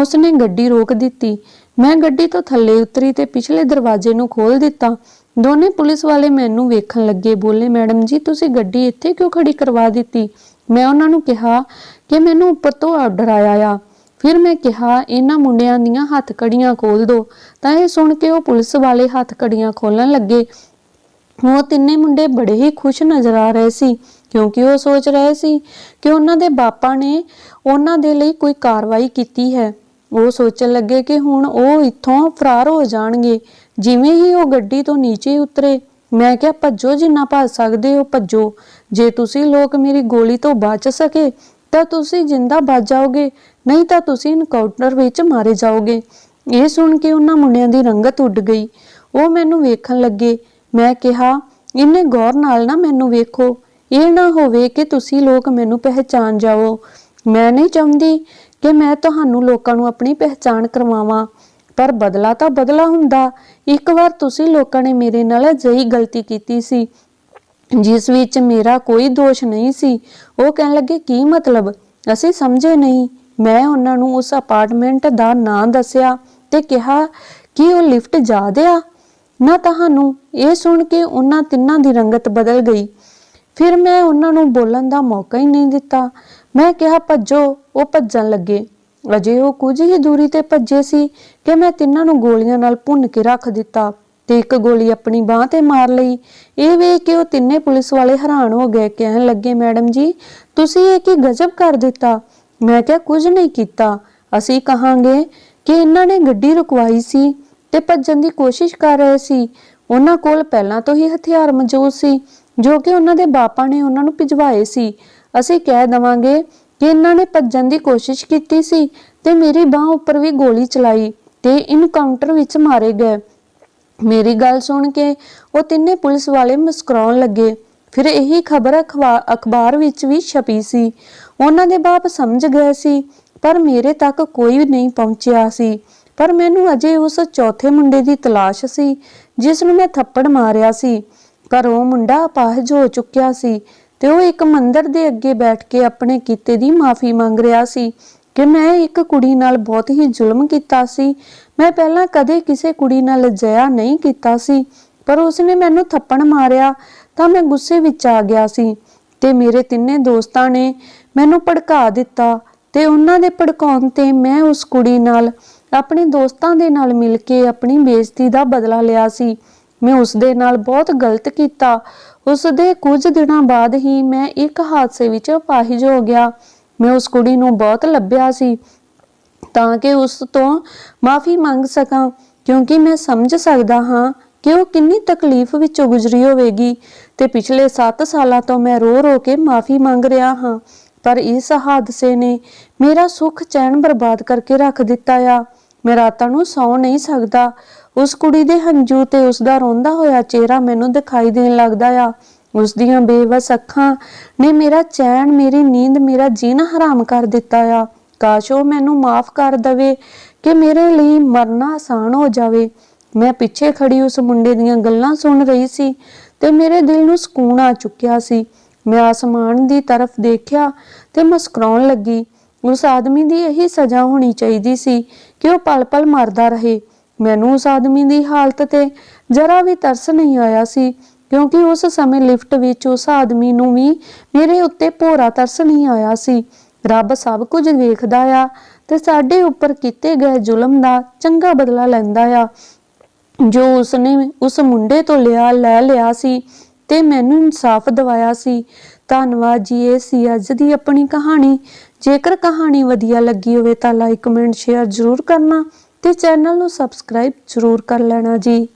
ਉਸਨੇ ਗੱਡੀ ਰੋਕ ਦਿੱਤੀ। ਮੈਂ ਗੱਡੀ ਤੋਂ ਥੱਲੇ ਉਤਰੀ ਤੇ ਪਿਛਲੇ ਦਰਵਾਜ਼ੇ ਨੂੰ ਖੋਲ ਦਿੱਤਾ। ਦੋਨੇ ਪੁਲਿਸ ਵਾਲੇ ਮੈਨੂੰ ਵੇਖਣ ਲੱਗੇ, ਬੋਲੇ, ਮੈਡਮ ਜੀ, ਤੁਸੀਂ ਗੱਡੀ ਇੱਥੇ ਕਿਉਂ ਖੜੀ ਕਰਵਾ ਦਿੱਤੀ? ਮੈਂ ਉਹਨਾਂ ਨੂੰ ਕਿਹਾ ਕਿ ਮੈਨੂੰ ਉੱਪਰ ਤੋਂ ਆਰਡਰ ਆਇਆ ਆ। ਫਿਰ ਮੈਂ ਕਿਹਾ, ਇਹਨਾਂ ਮੁੰਡਿਆਂ ਦੀਆਂ ਹੱਥ ਕੜੀਆਂ ਖੋਲ ਦਿਓ ਤਾਂ ਇਹ ਸੁਣ ਕੇ ਉਹ ਪੁਲਿਸ ਵਾਲੇ ਹੱਥ ਕੜੀਆਂ ਖੋਲਣ ਲੱਗੇ। ਉਹ ਤਿੰਨੇ ਮੁੰਡੇ ਬੜੇ ਹੀ ਖੁਸ਼ ਨਜ਼ਰ ਆ ਰਹੇ ਸੀ। ਕਿਉਂਕਿ ਉਹ ਸੋਚ ਰਹੇ ਸੀ ਕਿ ਉਹਨਾਂ ਦੇ ਬਾਪਾ ਨੇ ਉਹਨਾਂ ਦੇ ਲਈ ਕੋਈ ਕਾਰਵਾਈ ਕੀਤੀ ਹੈ। ਉਹ ਸੋਚਣ ਲੱਗੇ ਕਿ ਹੁਣ ਉਹ ਇੱਥੋਂ ਫਰਾਰ ਹੋ ਜਾਣਗੇ। ਜਿਵੇਂ ਹੀ ਉਹ ਗੱਡੀ ਤੋਂ ਨੀਚੇ ਉਤਰੇ, ਮੈਂ ਕਿਹਾ, ਭੱਜੋ, ਜਿੰਨਾ ਭੱਜ ਸਕਦੇ ਹੋ ਭੱਜੋ। ਜੇ ਤੁਸੀਂ ਲੋਕ ਮੇਰੀ ਗੋਲੀ ਤੋਂ ਬਚ ਸਕੇ, ਤਾਂ ਤੁਸੀਂ ਜਿੰਦਾ ਬਚ ਜਾਓਗੇ, ਨਹੀਂ ਤਾਂ ਤੁਸੀਂ ਇਨਕਾਊਂਟਰ ਵਿੱਚ ਮਾਰੇ ਜਾਓਗੇ। ਇਹ ਸੁਣ ਕੇ ਉਹਨਾਂ ਮੁੰਡਿਆਂ ਦੀ ਰੰਗਤ ਉੱਡ ਗਈ। ਉਹ ਮੈਨੂੰ ਵੇਖਣ ਲੱਗੇ। ਮੈਂ ਕਿਹਾ, ਇੰਨੇ ਗੌਰ ਨਾਲ ਨਾ ਮੈਨੂੰ ਵੇਖੋ। ਇਹ ਨਾ ਹੋਵੇ ਕਿ ਤੁਸੀਂ ਲੋਕ ਮੈਨੂੰ ਪਹਿਚਾਨ ਜਾਓ। ਮੈਂ ਨਹੀਂ ਚਾਹੁੰਦੀ ਕਿ ਮੈਂ ਤੁਹਾਨੂੰ ਲੋਕਾਂ ਨੂੰ ਆਪਣੀ ਪਹਿਚਾਣ ਕਰਵਾਵਾਂ, ਪਰ ਬਦਲਾ ਤਾਂ ਬਦਲਾ ਹੁੰਦਾ। ਇੱਕ ਵਾਰ ਤੁਸੀਂ ਲੋਕਾਂ ਨੇ ਮੇਰੇ ਨਾਲ ਅਜਿਹੀ ਗਲਤੀ ਕੀਤੀ ਸੀ, ਜਿਸ ਵਿੱਚ ਮੇਰਾ ਕੋਈ ਦੋਸ਼ ਨਹੀਂ ਸੀ। ਉਹ ਕਹਿਣ ਲੱਗੇ, ਕੀ ਮਤਲਬ? ਅਸੀਂ ਸਮਝੇ ਨਹੀਂ। ਮੈਂ ਉਹਨਾਂ ਨੂੰ ਉਸ ਅਪਾਰਟਮੈਂਟ ਦਾ ਨਾਂ ਦੱਸਿਆ ਤੇ ਕਿਹਾ ਕਿ ਉਹ ਲਿਫਟ ਜਾ ਦਿਆ। ਨਾ ਤੁਹਾਨੂੰ, ਇਹ ਸੁਣ ਕੇ ਉਹਨਾਂ ਤਿੰਨਾਂ ਦੀ ਰੰਗਤ ਬਦਲ ਗਈ। ਫਿਰ ਮੈਂ ਉਹਨਾਂ ਨੂੰ ਬੋਲਣ ਦਾ ਮੌਕਾ ਹੀ ਨਹੀਂ ਦਿੱਤਾ। ਮੈਂ ਕਿਹਾ, ਭੱਜੋ। ਉਹ ਭੱਜਣ ਲੱਗੇ। ਅਜੇ ਉਹ ਕੁਝ ਹੀ ਦੂਰੀ ਤੇ ਭੱਜੇ ਸੀ ਕਿ ਮੈਂ ਤਿੰਨਾਂ ਨੂੰ ਗੋਲੀਆਂ ਨਾਲ ਭੁੰਨ ਕੇ ਰੱਖ ਦਿੱਤਾ ਤੇ ਇੱਕ ਗੋਲੀ ਆਪਣੀ ਬਾਹ ਤੇ ਮਾਰ ਲਈ। ਇਹ ਵੇਖ ਕੇ ਉਹ ਤਿੰਨੇ ਪੁਲਿਸ ਵਾਲੇ ਹੈਰਾਨ ਹੋ ਗਏ, ਕਹਿਣ ਲੱਗੇ, ਮੈਡਮ ਜੀ, ਤੁਸੀਂ ਇਹ ਕੀ ਗਜ਼ਬ ਕਰ ਦਿੱਤਾ? ਮੈਂ ਕਿਹਾ, ਕੁਝ ਨਹੀਂ ਕੀਤਾ। ਅਸੀਂ ਕਹਾਂਗੇ ਕਿ ਇਹਨਾਂ ਨੇ ਗੱਡੀ ਰੁਕਵਾਈ ਸੀ ਤੇ ਭੱਜਣ ਦੀ ਕੋਸ਼ਿਸ਼ ਕਰ ਰਹੇ ਸੀ। ਉਹਨਾਂ ਕੋਲ ਪਹਿਲਾਂ ਤੋਂ ਹੀ ਹਥਿਆਰ ਮੌਜੂਦ ਸੀ। ਜੋ ਕਿ ਉਹਨਾਂ ਦੇ ਬਾਪਾ ਨੇ ਉਹਨਾਂ ਨੂੰ ਭਿਜਵਾਏ ਸੀ। ਅਸੀਂ ਕਹਿ ਦਵਾਂਗੇ ਕਿ ਇਹਨਾਂ ਨੇ ਭੱਜਣ ਦੀ ਕੋਸ਼ਿਸ਼ ਕੀਤੀ ਸੀ ਤੇ ਮੇਰੀ ਬਾਹ ਉੱਪਰ ਵੀ ਗੋਲੀ ਚਲਾਈ ਤੇ ਇਨਕਾਊਂਟਰ ਵਿੱਚ ਮਾਰੇ ਗਏ। ਮੇਰੀ ਗੱਲ ਸੁਣ ਕੇ ਉਹ ਤਿੰਨੇ ਪੁਲਿਸ ਵਾਲੇ ਮੁਸਕਰਾਉਣ ਲੱਗੇ। ਫਿਰ ਇਹੀ ਖਬਰ ਅਖਬਾਰ ਵਿੱਚ ਵੀ ਛਪੀ ਸੀ। ਉਹਨਾਂ ਦੇ ਬਾਪ ਸਮਝ ਗਏ ਸੀ, ਪਰ ਮੇਰੇ ਤੱਕ ਕੋਈ ਨਹੀਂ ਪਹੁੰਚਿਆ ਸੀ। ਪਰ ਮੈਨੂੰ ਅਜੇ ਉਸ ਚੌਥੇ ਮੁੰਡੇ ਦੀ ਤਲਾਸ਼ ਸੀ, ਜਿਸ ਨੂੰ ਮੈਂ ਥੱਪੜ ਮਾਰਿਆ ਸੀ। ਪਰ ਉਹ ਮੁੰਡਾ ਅਪਾਹਜ ਹੋ ਚੁੱਕਿਆ ਸੀ ਤੇ ਉਹ ਇੱਕ ਮੰਦਰ ਦੇ ਅੱਗੇ ਬੈਠ ਕੇ ਆਪਣੇ ਕੀਤੇ ਦੀ ਮਾਫੀ ਮੰਗ ਰਿਹਾ ਸੀ ਕਿ ਮੈਂ ਇੱਕ ਕੁੜੀ ਨਾਲ ਬਹੁਤ ਹੀ ਜ਼ੁਲਮ ਕੀਤਾ ਸੀ। ਮੈਂ ਪਹਿਲਾਂ ਕਦੇ ਕਿਸੇ ਕੁੜੀ ਨਾਲ ਅਜਿਹਾ ਨਹੀਂ ਕੀਤਾ ਸੀ, ਪਰ ਉਸਨੇ ਮੈਨੂੰ ਥੱਪੜ ਮਾਰਿਆ ਤਾਂ ਮੈਂ ਗੁੱਸੇ ਵਿੱਚ ਆ ਗਿਆ ਸੀ ਤੇ ਮੇਰੇ ਤਿੰਨੇ ਦੋਸਤਾਂ ਨੇ ਮੈਨੂੰ ਭੜਕਾ ਦਿੱਤਾ ਤੇ ਉਹਨਾਂ ਦੇ ਭੜਕਾਉਣ ਤੇ ਮੈਂ ਉਸ ਕੁੜੀ ਨਾਲ ਆਪਣੇ ਦੋਸਤਾਂ ਦੇ ਨਾਲ ਮਿਲ ਕੇ ਆਪਣੀ ਬੇਇੱਜ਼ਤੀ ਦਾ ਬਦਲਾ ਲਿਆ ਸੀ। ਮੈਂ ਉਸ ਦੇ ਨਾਲ ਬਹੁਤ ਗਲਤ ਕੀਤਾ। ਉਸ ਦੇ ਕੁਝ ਦਿਨਾਂ ਬਾਅਦ ਹੀ ਮੈਂ ਇੱਕ ਹਾਦਸੇ ਵਿੱਚ ਅਪਾਹਿਜ ਹੋ ਗਿਆ। ਮੈਂ ਉਸ ਕੁੜੀ ਨੂੰ ਬਹੁਤ ਲੱਭਿਆ ਸੀ ਤਾਂ ਕਿ ਉਸ ਤੋਂ ਮਾਫੀ ਮੰਗ ਸਕਾਂ, ਕਿਉਂਕਿ ਮੈਂ ਸਮਝ ਸਕਦਾ ਹਾਂ ਕਿ ਉਹ ਕਿੰਨੀ ਤਕਲੀਫ ਵਿੱਚੋਂ ਗੁਜ਼ਰੀ ਹੋਵੇਗੀ ਤੇ ਪਿਛਲੇ 7 ਸਾਲਾਂ ਤੋਂ ਮੈਂ ਰੋ ਰੋ ਕੇ ਮਾਫੀ ਮੰਗ ਰਿਹਾ ਹਾਂ, ਪਰ ਇਸ ਹਾਦਸੇ ਨੇ ਮੇਰਾ ਸੁੱਖ ਚੈਨ ਬਰਬਾਦ ਕਰਕੇ ਰੱਖ ਦਿੱਤਾ ਆ। ਮੈਂ ਰਾਤਾਂ ਨੂੰ ਸੌਂ ਨਹੀਂ ਸਕਦਾ। ਉਸ ਕੁੜੀ ਦੇ ਹੰਝੂ ਤੇ ਉਸ ਦਾ ਰੋਂਦਾ ਹੋਇਆ ਚਿਹਰਾ ਮੈਨੂੰ ਦਿਖਾਈ ਦੇਣ ਲੱਗਦਾ ਆ। ਉਸ ਦੀਆਂ ਬੇਵਸ ਅੱਖਾਂ ਨੇ ਮੇਰਾ ਚੈਨ, ਮੇਰੀ ਨੀਂਦ, ਮੇਰਾ ਜੀਣਾ ਹਰਾਮ ਕਰ ਦਿੱਤਾ ਆ। ਕਾਸ਼ ਉਹ ਮੈਨੂੰ ਮਾਫ ਕਰ ਦਵੇ ਕਿ ਮੇਰੇ ਲਈ ਮਰਨਾ ਆਸਾਨ ਹੋ ਜਾਵੇ। ਮੈਂ ਪਿੱਛੇ ਖੜੀ ਉਸ ਮੁੰਡੇ ਦੀਆਂ ਗੱਲਾਂ ਸੁਣ ਰਹੀ ਸੀ ਤੇ ਮੇਰੇ ਦਿਲ ਨੂੰ ਸਕੂਨ ਆ ਚੁੱਕਿਆ ਸੀ। ਮੈਂ ਆਸਮਾਨ ਦੀ ਤਰਫ ਦੇਖਿਆ ਤੇ ਮੁਸਕਰਾਉਣ ਲੱਗੀ। ਉਸ ਆਦਮੀ ਦੀ ਇਹੀ ਸਜ਼ਾ ਹੋਣੀ ਚਾਹੀਦੀ ਸੀ ਕਿ ਉਹ ਪਲ-ਪਲ ਮਰਦਾ ਰਹੇ। ਮੈਨੂੰ ਉਸ ਆਦਮੀ ਦੀ ਹਾਲਤ ਤੇ ਜਰਾ ਵੀ ਤਰਸ ਨਹੀਂ ਆਇਆ ਸੀ, ਕਿਉਂਕਿ ਉਸ ਸਮੇਂ ਲਿਫਟ ਵਿੱਚ ਉਸ ਆਦਮੀ ਨੂੰ ਵੀ ਮੇਰੇ ਉੱਤੇ ਭੋਰਾ ਤਰਸ ਨਹੀਂ ਆਇਆ ਸੀ। ਰੱਬ ਸਭ ਕੁਝ ਵੇਖਦਾ ਆ ਤੇ ਸਾਡੇ ਉੱਪਰ ਕੀਤੇ ਗਏ ਜ਼ੁਲਮ ਦਾ ਚੰਗਾ ਬਦਲਾ ਲੈਂਦਾ ਆ। ਜੋ ਉਸਨੇ ਉਸ ਮੁੰਡੇ ਤੋਂ ਲਿਆ, ਲੈ ਲਿਆ ਸੀ ਤੇ ਮੈਨੂੰ ਇਨਸਾਫ ਦਿਵਾਇਆ ਸੀ। ਧੰਨਵਾਦ ਜੀ, ਇਹ ਸੀ ਅੱਜ ਦੀ ਆਪਣੀ ਕਹਾਣੀ। ਜੇਕਰ ਕਹਾਣੀ ਵਧੀਆ ਲੱਗੀ ਹੋਵੇ ਤਾਂ ਲਾਈਕ ਕਮੈਂਟ ਸ਼ੇਅਰ ਜ਼ਰੂਰ ਕਰਨਾ। ਤੇ ਚੈਨਲ ਨੂੰ ਸਬਸਕ੍ਰਾਈਬ ਜ਼ਰੂਰ ਕਰ ਲੈਣਾ ਜੀ।